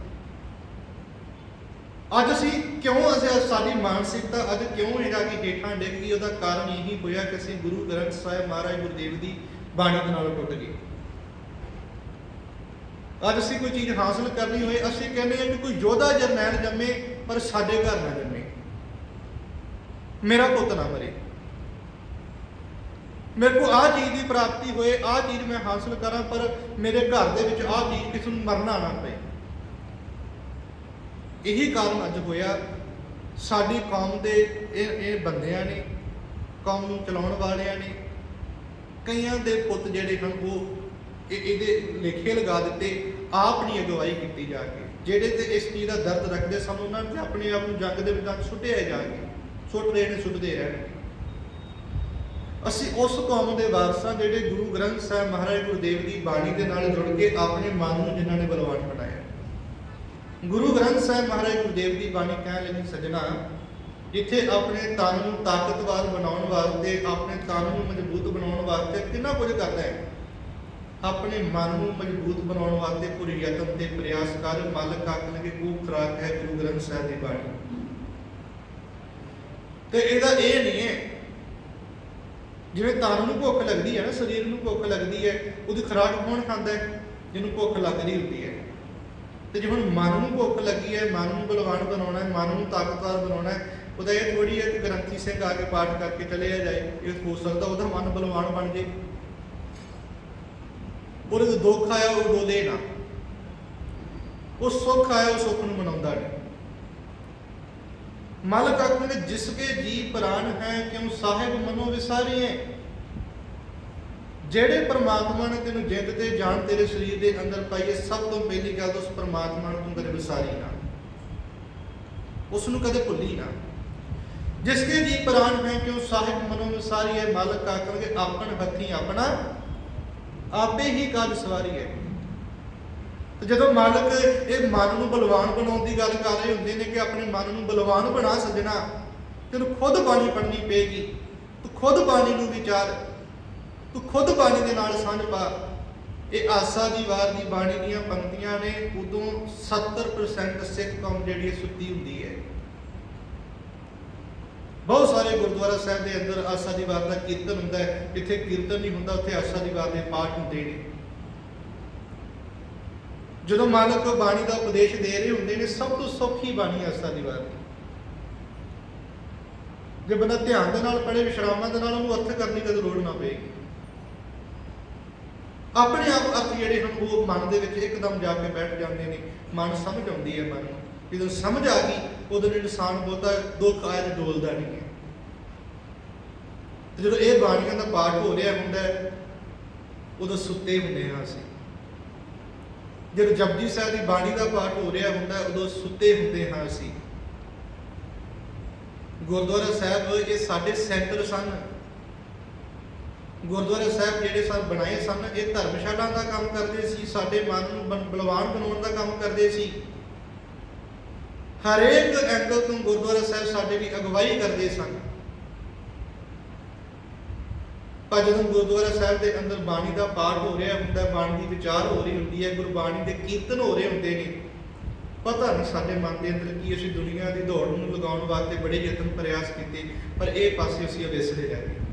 A: ਅੱਜ ਅਸੀਂ ਕਿਉਂ ਅਸੀਂ ਸਾਡੀ ਮਾਨਸਿਕਤਾ ਅੱਜ ਕਿਉਂ ਜਿਹੜਾ ਕਿ ਹੇਠਾਂ ਡਿੱਗ ਗਈ, ਉਹਦਾ ਕਾਰਨ ਇਹੀ ਹੋਇਆ ਕਿ ਅਸੀਂ ਗੁਰੂ ਗ੍ਰੰਥ ਸਾਹਿਬ ਮਹਾਰਾਜ ਗੁਰਦੇਵ ਦੀ ਬਾਣੀ ਦੇ ਨਾਲ ਟੁੱਟ ਗਏ। ਅੱਜ ਅਸੀਂ ਕੋਈ ਚੀਜ਼ ਹਾਸਲ ਕਰਨੀ ਹੋਏ, ਅਸੀਂ ਕਹਿੰਦੇ ਹਾਂ ਕਿ ਕੋਈ ਯੋਧਾ ਜਰਨੈਲ ਜੰਮੇ, ਪਰ ਸਾਡੇ ਘਰ ਨਾ ਜੰਮੇ। ਮੇਰਾ ਪੁੱਤ ਨਾ ਮਰੇ। ਮੇਰੇ ਕੋ ਆ ਚੀਜ਼ ਦੀ ਪ੍ਰਾਪਤੀ ਹੋਏ ਆ ਚੀਜ਼ ਮੈਂ ਹਾਸਲ ਕਰਾਂ, ਪਰ ਮੇਰੇ ਘਰ ਦੇ ਵਿੱਚ ਆ ਚੀਜ਼ ਕਿਸੇ ਨੂੰ ਮਰਨਾ ਨਾ ਪਏ। ਇਹੀ ਕਾਰਨ ਅੱਜ ਹੋਇਆ, ਸਾਡੀ ਕੌਮ ਦੇ ਇਹ ਇਹ ਬੰਦਿਆਂ ਨੇ, ਕੌਮ ਨੂੰ ਚਲਾਉਣ ਵਾਲਿਆਂ ਨੇ, ਕਈਆਂ ਦੇ ਪੁੱਤ ਜਿਹੜੇ ਹਨ, ਉਹ ਇਹ- ਇਹਦੇ ਲੇਖੇ ਲਗਾ ਦਿੱਤੇ, ਆਪ ਨਹੀਂ ਅਗਵਾਈ ਕੀਤੀ ਜਾ ਕੇ ਜਿਹੜੇ ਤੇ ਇਸ ਚੀਜ਼ ਦਾ ਦਰਦ ਰੱਖਦੇ ਸਨ, ਉਹਨਾਂ ਨੇ ਆਪਣੇ ਆਪ ਨੂੰ ਜੰਗ ਦੇ ਮੈਦਾਨ ਸੁੱਟਿਆ ਜਾਣਗੇ ਕੇ ਸੁੱਟ ਰਹੇ ਨੇ, ਸੁੱਟਦੇ ਰਹਿਣਗੇ ਅਸੀਂ ਉਸ ਕੌਮ ਦੇ ਵਾਰਸਾਂ ਜਿਹੜੇ ਗੁਰੂ ਗ੍ਰੰਥ ਸਾਹਿਬ ਮਹਾਰਾਜ ਗੁਰਦੇਵ ਦੀ ਬਾਣੀ ਦੇ ਨਾਲ ਜੁੜ ਕੇ ਆਪਣੇ ਮਨ ਨੂੰ ਜਿਨ੍ਹਾਂ ਨੇ ਬਲਵਾਨ ਬਣਾਇਆ। ਗੁਰੂ ਗ੍ਰੰਥ ਸਾਹਿਬ ਮਹਾਰਾਜ ਗੁਰਦੇਵ ਦੀ ਬਾਣੀ ਕਹਿਣ ਲੱਗੀ, ਸਜਣਾ ਜਿੱਥੇ ਆਪਣੇ ਤਨ ਨੂੰ ਤਾਕਤਵਰ ਬਣਾਉਣ ਵਾਸਤੇ, ਆਪਣੇ ਤਨ ਨੂੰ ਮਜ਼ਬੂਤ ਬਣਾਉਣ ਵਾਸਤੇ ਕਿੰਨਾ ਕੁਝ ਕਰਦਾ ਹੈ? ਆਪਣੇ ਮਨ ਨੂੰ ਮਜ਼ਬੂਤ ਬਣਾਉਣ ਵਾਸਤੇ ਪੂਰੀ ਯਤਨ ਤੇ ਪ੍ਰਯਾਸ ਕਰ ਮਾਲਕ ਆਖਣਗੇ ਉਹ ਖੁਰਾਕ ਹੈ ਗੁਰੂ ਗ੍ਰੰਥ ਸਾਹਿਬ ਦੀ ਬਾਣੀ। ਤੇ ਇਹਦਾ ਇਹ ਨਹੀਂ ਹੈ, ਜਿਵੇਂ ਤਨ ਨੂੰ ਭੁੱਖ ਲੱਗਦੀ ਹੈ ਨਾ, ਸਰੀਰ ਨੂੰ ਭੁੱਖ ਲੱਗਦੀ ਹੈ, ਉਹਦੀ ਖੁਰਾਕ ਕੌਣ ਖਾਂਦਾ ਹੈ? ਜਿਹਨੂੰ ਭੁੱਖ ਲੱਗ ਰਹੀ ਹੁੰਦੀ ਹੈ। ਤੇ ਜੇ ਹੁਣ ਮਨ ਨੂੰ ਭੁੱਖ ਲੱਗੀ ਹੈ, ਮਨ ਨੂੰ ਬਲਵਾਨ ਬਣਾਉਣਾ ਹੈ, ਮਨ ਨੂੰ ਤਾਕਤਵਰ ਬਣਾਉਣਾ ਹੈ, ਉਹਦਾ ਇਹ ਥੋੜੀ ਹੈ ਕਿ ਗ੍ਰੰਥੀ ਸਿੰਘ ਆ ਕੇ ਪਾਠ ਕਰਕੇ ਚਲਿਆ ਜਾਏ, ਇਹ ਹੋ ਸਕਦਾ ਉਹਦਾ ਮਨ ਬਲਵਾਨ ਬਣ ਜੇ। ਉਹਦੇ ਤੋਂ ਦੁੱਖ ਆਇਆ, ਉਹ ਡੋਲੇ ਨਾ। ਉਹ ਸੁੱਖ ਆਇਆ, ਉਹ ਸੁੱਖ ਨੂੰ ਮਨਾਉਂਦਾ ਨਹੀਂ। ਮਾਲਕ ਆਖਣਗੇ ਜਿਸਕੇ ਜੀ ਪ੍ਰਾਨ ਹੈ, ਕਿਉਂ ਸਾਹਿਬ ਮਨੋ ਵਿਸਾਰੀਏ ਜਿਹੜੇ ਪ੍ਰਮਾਤਮਾ ਨੇ ਤੈਨੂੰ ਜਿੰਦ ਤੇ ਜਾਨ ਤੇਰੇ ਸਰੀਰ ਦੇ ਅੰਦਰ ਪਾਈ ਹੈ, ਸਭ ਤੋਂ ਪਹਿਲੀ ਗੱਲ ਤਾਂ ਉਸ ਪ੍ਰਮਾਤਮਾ ਨੂੰ ਤੂੰ ਕਦੇ ਵਿਸਾਰੀ ਨਾ। ਉਸ ਨੂੰ ਕਦੇ ਭੁੱਲੀ ਨਾ। ਜਿਸਕੇ ਜੀ ਪ੍ਰਾਨ ਹੈ ਕਿਉਂ ਸਾਹਿਬ ਮਨੋ ਵਿਸਾਰੀਏ ਮਾਲਕ ਆਖਣਗੇ, ਆਪਣ ਹੱਥੀ ਆਪਣਾ, ਆਪੇ ਹੀ ਕਾਜ ਸਵਾਰੀ ਹੈ। ਤੇ ਜਦੋਂ ਮਾਲਕ ਇਹ ਮਨ ਨੂੰ ਬਲਵਾਨ ਬਣਾਉਣ ਦੀ ਗੱਲ ਕਰ ਰਹੇ ਹੁੰਦੇ ਨੇ ਕਿ ਆਪਣੇ ਮਨ ਨੂੰ ਬਲਵਾਨ ਬਣਾ ਸੱਜਣਾ, ਤੈਨੂੰ ਖੁਦ ਬਾਣੀ ਪੜ੍ਹਨੀ ਪਏਗੀ, ਤੂੰ ਖੁਦ ਬਾਣੀ ਨੂੰ ਵਿਚਾਰ। ਤੂੰ ਖੁਦ ਬਾਣੀ ਦੇ ਨਾਲ ਸਾਂਝ ਪਾ। ਇਹ ਆਸਾ ਦੀ ਵਾਰ ਦੀ ਬਾਣੀ ਦੀਆਂ ਪੰਕਤੀਆਂ ਨੇ, ਉਦੋਂ 70% ਸਿੱਖ ਕੌਮ ਜਿਹੜੀ ਸੁੱਤੀ ਹੁੰਦੀ ਹੈ। ਬਹੁਤ ਸਾਰੇ ਗੁਰਦੁਆਰਾ ਸਾਹਿਬ ਦੇ ਅੰਦਰ ਆਸਾ ਦੀ ਵਾਰ ਦਾ ਕੀਰਤਨ ਹੁੰਦਾ ਹੈ। ਜਿੱਥੇ ਕੀਰਤਨ ਨਹੀਂ ਹੁੰਦਾ, ਉੱਥੇ ਆਸਾ ਦੀ ਵਾਰ ਦੇ ਪਾਠ ਹੁੰਦੇ ਨੇ। ਜਦੋਂ ਮਾਲਕ ਬਾਣੀ ਦਾ ਉਪਦੇਸ਼ ਦੇ ਰਹੇ ਹੁੰਦੇ ਨੇ, ਸਭ ਤੋਂ ਸੌਖੀ ਬਾਣੀ ਆਸਾ ਦੀ ਵਾਰ ਦੀ। ਜੇ ਬੰਦਾ ਧਿਆਨ ਦੇ ਨਾਲ ਪੜ੍ਹੇ, ਵਿਸ਼ਰਾਮਾਂ ਦੇ ਨਾਲ ਉਹਨੂੰ ਅਰਥ ਕਰਨੀ ਕਦੇ ਲੋੜ ਨਾ ਪਏਗੀ। ਆਪਣੇ ਆਪ ਅਰਥ ਜਿਹੜੇ ਹਨ, ਉਹ ਮਨ ਦੇ ਵਿੱਚ ਇੱਕਦਮ ਜਾ ਕੇ ਬੈਠ ਜਾਂਦੇ ਨੇ। ਮਨ ਸਮਝ ਆਉਂਦੀ ਹੈ ਮਨ ਨੂੰ। ਜਦੋਂ ਸਮਝ ਆ ਗਈ ਉਦੋਂ ਇਨਸਾਨ ਬਹੁਤਾ ਦੁੱਖ ਆਇਆ ਤੇ ਡੋਲਦਾ ਨਹੀਂ ਹੈ। ਜਦੋਂ ਇਹ ਬਾਣੀਆਂ ਦਾ ਪਾਠ ਹੋ ਰਿਹਾ ਹੁੰਦਾ ਉਦੋਂ ਸੁੱਤੇ ਹੁੰਦੇ ਹਾਂ ਅਸੀਂ। ਜਦੋਂ ਜਪਜੀ ਸਾਹਿਬ ਦੀ ਬਾਣੀ ਦਾ ਪਾਠ ਹੋ ਰਿਹਾ ਹੁੰਦਾ ਉਦੋਂ ਸੁੱਤੇ ਹੁੰਦੇ ਹਾਂ ਅਸੀਂ। ਗੁਰਦੁਆਰਾ ਸਾਹਿਬ ਇਹ ਸਾਡੇ ਸੈਂਟਰ ਸਨ। ਗੁਰਦੁਆਰਾ ਸਾਹਿਬ ਜਿਹੜੇ ਸਨ ਬਣਾਏ ਸਨ, ਇਹ ਧਰਮਸ਼ਾਲਾ ਦਾ ਕੰਮ ਕਰਦੇ ਸੀ, ਸਾਡੇ ਮਨ ਨੂੰ ਬਲ- ਬਲਵਾਨ ਬਣਾਉਣ ਦਾ ਕੰਮ ਕਰਦੇ ਸੀ। ਹਰੇਕ ਐਂਗਲ ਤੋਂ ਗੁਰਦੁਆਰਾ ਸਾਹਿਬ ਸਾਡੇ ਵੀ ਅਗਵਾਈ ਕਰਦੇ ਸਨ। ਪਰ ਜਦੋਂ ਗੁਰਦੁਆਰਾ ਸਾਹਿਬ ਦੇ ਅੰਦਰ ਬਾਣੀ ਦਾ ਪਾਠ ਹੋ ਰਿਹਾ ਹੁੰਦਾ, ਬਾਣੀ ਦੀ ਵਿਚਾਰ ਹੋ ਰਹੀ ਹੁੰਦੀ ਹੈ ਗੁਰਬਾਣੀ ਦੇ ਕੀਰਤਨ ਹੋ ਰਹੇ ਹੁੰਦੇ ਨੇ, ਪਤਾ ਨਹੀਂ ਸਾਡੇ ਮਨ ਦੇ ਅੰਦਰ ਕੀ ਅਸੀਂ ਦੁਨੀਆ ਦੀ ਦੌੜ ਨੂੰ ਲਗਾਉਣ ਵਾਸਤੇ ਬੜੇ ਯਤਨ, ਪ੍ਰਯਾਸ ਕੀਤੇ, ਪਰ ਇਹ ਪਾਸੇ ਅਸੀਂ ਅਵੇਸਲੇ ਰਹਿ ਗਏ।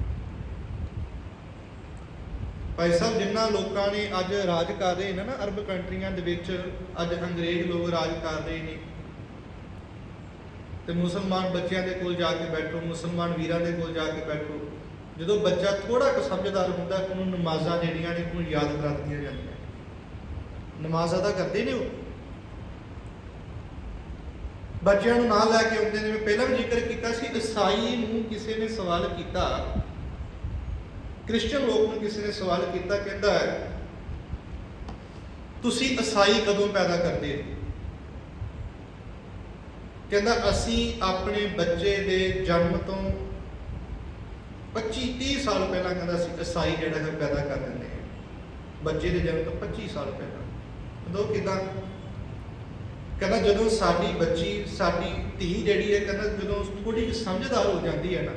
A: ਭਾਈ ਸਾਹਿਬ, ਜਿੰਨਾ ਲੋਕਾਂ ਨੇ ਅੱਜ ਰਾਜ ਕਰ ਰਹੇ ਨੇ ਨਾ, ਅਰਬ ਕੰਟਰੀਆਂ ਦੇ ਵਿੱਚ ਅੱਜ ਅੰਗਰੇਜ਼ ਲੋਕ ਰਾਜ ਕਰ ਰਹੇ ਨੇ। ਤੇ ਮੁਸਲਮਾਨ ਬੱਚਿਆਂ ਦੇ ਕੋਲ ਜਾ ਕੇ ਬੈਠੋ, ਮੁਸਲਮਾਨ ਵੀਰਾਂ ਦੇ ਕੋਲ ਜਾ ਕੇ ਬੈਠੋ। ਜਦੋਂ ਬੱਚਾ ਥੋੜਾ ਕੁ ਸਮਝਦਾਰ ਹੁੰਦਾ, ਉਹਨੂੰ ਨਮਾਜ਼ਾਂ ਜਿਹੜੀਆਂ ਨੇ, ਉਹਨੂੰ ਯਾਦ ਕਰਾ ਦਿੱਤੀਆਂ ਜਾਂਦੀਆਂ। ਨਮਾਜ਼ ਅਦਾ ਕਰਦੇ ਨੇ ਉਹ? ਬੱਚਿਆਂ ਨੂੰ ਨਾਲ ਲੈ ਕੇ ਆਉਂਦੇ ਨੇ। ਮੈਂ ਪਹਿਲਾਂ ਵੀ ਜ਼ਿਕਰ ਕੀਤਾ ਸੀ, ਈਸਾਈ ਨੂੰ ਕਿਸੇ ਨੇ ਸਵਾਲ ਕੀਤਾ ਕ੍ਰਿਸਚੀਅਨ ਲੋਕ ਨੂੰ ਕਿਸੇ ਨੇ ਸਵਾਲ ਕੀਤਾ, ਕਹਿੰਦਾ ਹੈ, ਤੁਸੀਂ ਈਸਾਈ ਕਦੋਂ ਪੈਦਾ ਕਰਦੇ ਹੋ? ਕਹਿੰਦਾ, ਅਸੀਂ ਆਪਣੇ ਬੱਚੇ ਦੇ ਜਨਮ ਤੋਂ 25 30 ਸਾਲ ਪਹਿਲਾਂ ਕਹਿੰਦਾ ਅਸੀਂ ਈਸਾਈ ਜਿਹੜਾ ਹੈ ਪੈਦਾ ਕਰ ਦਿੰਦੇ ਹਾਂ। ਬੱਚੇ ਦੇ ਜਨਮ ਤੋਂ 25 ਸਾਲ ਪਹਿਲਾਂ। ਉਦੋਂ ਕਿਦਾਂ? ਕਹਿੰਦਾ, ਜਦੋਂ ਸਾਡੀ ਬੱਚੀ, ਸਾਡੀ ਧੀ ਜਿਹੜੀ ਹੈ, ਕਹਿੰਦਾ, ਜਦੋਂ ਥੋੜੀ ਜਿਹੀ ਸਮਝਦਾਰ ਹੋ ਜਾਂਦੀ ਹੈ ਨਾ,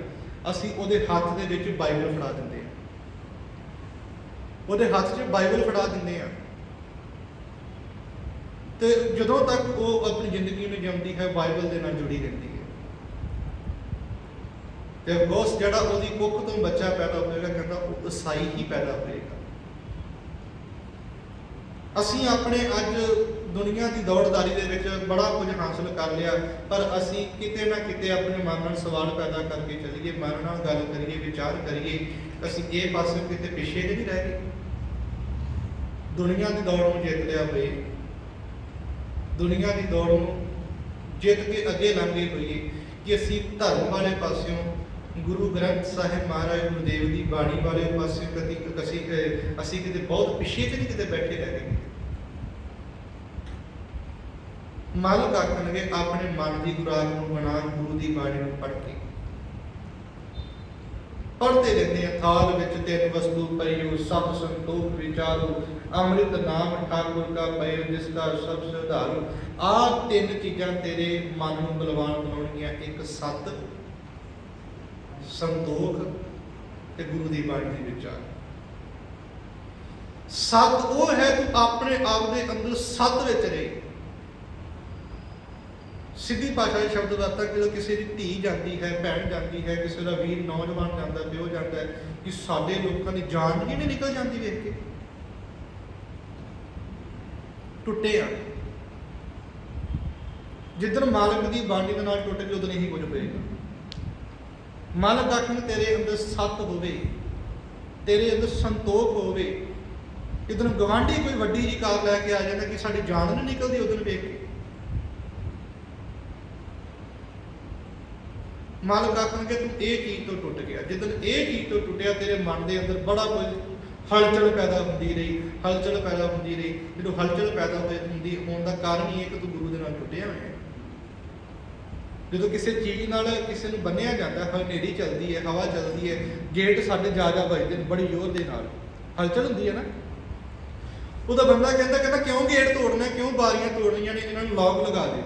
A: ਅਸੀਂ ਉਹਦੇ ਹੱਥ ਦੇ ਵਿੱਚ ਬਾਈਬਲ ਫੜਾ ਦਿੰਦੇ ਉਹਦੇ ਹੱਥ 'ਚ ਬਾਈਬਲ ਫੜਾ ਦਿੰਦੇ ਆ। ਤੇ ਜਦੋਂ ਤੱਕ ਉਹ ਆਪਣੀ ਜ਼ਿੰਦਗੀ ਨੂੰ ਜਿਉਂਦੀ ਹੈ, ਬਾਈਬਲ ਦੇ ਨਾਲ ਜੁੜੀ ਰਹਿੰਦੀ ਹੈ। ਤੇ ਅਫਕੋਰਸ ਜਿਹੜਾ ਉਹਦੀ ਕੁੱਖ ਤੋਂ ਬੱਚਾ ਪੈਦਾ ਹੋਏਗਾ, ਕਹਿੰਦਾ ਉਹ ਈਸਾਈ ਹੀ ਪੈਦਾ ਹੋਏਗਾ। ਅਸੀਂ ਆਪਣੇ ਅੱਜ ਦੁਨੀਆ ਦੀ ਦੌੜਦਾਰੀ ਦੇ ਵਿੱਚ ਬੜਾ ਕੁਝ ਹਾਸਲ ਕਰ ਲਿਆ, ਪਰ ਅਸੀਂ ਕਿਤੇ ਨਾ ਕਿਤੇ ਆਪਣੇ ਮਨ ਨਾਲ ਸਵਾਲ ਪੈਦਾ ਕਰਕੇ ਚੱਲੀਏ, ਮਨ ਨਾਲ ਗੱਲ ਕਰੀਏ, ਵਿਚਾਰ ਕਰੀਏ। ਅਸੀਂ ਇਹ ਪਾਸੇ ਕਿਤੇ ਪਿੱਛੇ ਤੇ ਨਹੀਂ ਰਹਿ ਗਏ। ਦੁਨੀਆ ਦੀ ਦੌੜ ਨੂੰ ਜਿੱਤ ਲਿਆ ਹੋਏ ਦੁਨੀਆ ਦੀ ਦੌੜ ਨੂੰ ਜਿੱਤ ਕੇ ਅੱਗੇ ਲੰਘੇ ਹੋਈਏ ਕਿ ਅਸੀਂ ਧਰਮ ਵਾਲੇ ਪਾਸਿਓਂ, ਗੁਰੂ ਗ੍ਰੰਥ ਸਾਹਿਬ ਮਹਾਰਾਜ ਗੁਰਦੇਵ ਦੀ ਬਾਣੀ ਵਾਲੇ ਪਾਸੇ ਕਦੀ ਅਸੀਂ ਅਸੀਂ ਕਿਤੇ ਬਹੁਤ ਪਿੱਛੇ ਤੇ ਨਹੀਂ ਕਿਤੇ ਬੈਠੇ ਰਹਿ ਗਏ। ਮਾਲਕ ਆਖਣਗੇ ਆਪਣੇ ਮਨ ਦੀ ਖੁਰਾਕ ਨੂੰ ਬਣਾ, ਗੁਰੂ ਦੀ ਬਾਣੀ ਨੂੰ ਪੜ੍ਹ ਕੇ। ਪੜ੍ਹਦੇ ਰਹਿੰਦੇ ਆ, ਥਾਲ ਵਿੱਚ ਤਿੰਨ ਵਸਤੂ ਪਈਓ ਸਤ ਸੰਤੋਖ ਵਿਚਾਰੋ। ਅੰਮ੍ਰਿਤ ਨਾਮ ਠਾਕੁਰ ਕਾ ਪਏ, ਜਿਸ ਦਾ ਸਭ ਸੁਧਾਰੋ ਆਹ ਤਿੰਨ ਚੀਜ਼ਾਂ ਤੇਰੇ ਮਨ ਨੂੰ ਬਲਵਾਨ ਬਣਾਉਣਗੀਆਂ। ਇੱਕ ਸਤ, ਸੰਤੋਖ ਤੇ ਗੁਰੂ ਦੀ ਬਾਣੀ ਦੇ ਵਿਚਾਰ ਸਤ ਉਹ ਹੈ ਤੂੰ ਆਪਣੇ ਆਪ ਦੇ ਅੰਦਰ ਸਤ ਵਿੱਚ ਰਹੇ। ਸਿੱਧੀ ਭਾਸ਼ਾ ਦੇ ਸ਼ਬਦ ਵਰਤਾਂ ਜਦੋਂ ਕਿਸੇ ਦੀ ਧੀ ਜਾਂਦੀ ਹੈ, ਭੈਣ ਜਾਂਦੀ ਹੈ, ਕਿਸੇ ਦਾ ਵੀਰ, ਨੌਜਵਾਨ ਜਾਂਦਾ ਪਿਓ ਜਾਂਦਾ ਹੈ, ਕਿ ਸਾਡੇ ਲੋਕਾਂ ਦੀ ਜਾਨ ਹੀ ਨਹੀਂ ਨਿਕਲ ਜਾਂਦੀ ਵੇਖ ਕੇ। ਟੁੱਟੇ ਆ। ਜਿੱਦਣ ਮਾਲਕ ਦੀ ਬਾਣੀ ਦੇ ਨਾਲ ਟੁੱਟ ਕੇ ਉਦੋਂ ਹੀ ਕੁਝ ਹੋਏਗਾ। ਮਾਲਕ ਆਖਣ, ਤੇਰੇ ਅੰਦਰ ਸਤ ਹੋਵੇ, ਤੇਰੇ ਅੰਦਰ ਸੰਤੋਖ ਹੋਵੇ। ਜਦੋਂ ਗਵਾਂਢੀ ਕੋਈ ਵੱਡੀ ਜੀ ਕਾਰ ਲੈ ਕੇ ਆ ਜਾਂਦਾ ਕਿ ਸਾਡੀ ਜਾਨ ਨਹੀਂ ਨਿਕਲਦੀ, ਉਦੋਂ ਵੇਖ ਕੇ। ਮਾਲਕ ਆਖਣਗੇ, ਤੂੰ ਇਹ ਚੀਜ਼ ਤੋਂ ਟੁੱਟ ਗਿਆ। ਜਦੋਂ ਇਹ ਚੀਜ਼ ਤੋਂ ਟੁੱਟਿਆ, ਤੇਰੇ ਮਨ ਦੇ ਅੰਦਰ ਬੜਾ ਕੁਝ ਹਲਚਲ ਪੈਦਾ ਹੁੰਦੀ ਰਹੀ, ਹਲਚਲ ਪੈਦਾ ਹੁੰਦੀ ਰਹੀ। ਜਦੋਂ ਹਲਚਲ ਪੈਦਾ ਹੋਈ, ਹੁੰਦੀ ਹੋਣ ਦਾ ਕਾਰਨ ਹੀ ਇਹ ਕਿ ਤੂੰ ਗੁਰੂ ਦੇ ਨਾਲ ਟੁੱਟਿਆ ਹੋਇਆ ਹੈ। ਜਦੋਂ ਕਿਸੇ ਚੀਜ਼ ਨਾਲ ਕਿਸੇ ਨੂੰ ਬੰਨਿਆ ਜਾਂਦਾ ਹੈ ਹਨੇਰੀ ਚੱਲਦੀ ਹੈ, ਹਵਾ ਚੱਲਦੀ ਹੈ, ਗੇਟ ਸਾਡੇ ਜਾ ਜਾ ਵੱਜਦੇ ਨੇ, ਬੜੀ ਜ਼ੋਰ ਦੇ ਨਾਲ। ਹਲਚਲ ਹੁੰਦੀ ਹੈ ਨਾ। ਉਹਦਾ ਬੰਦਾ ਕਹਿੰਦਾ ਕਹਿੰਦਾ ਕਿਉਂ ਗੇਟ ਤੋੜਨਾ, ਕਿਉਂ ਬਾਰੀਆਂ ਤੋੜਨੀਆਂ ਨੇ, ਇਹਨਾਂ ਨੂੰ ਲੌਕ ਲਗਾ ਦੇ।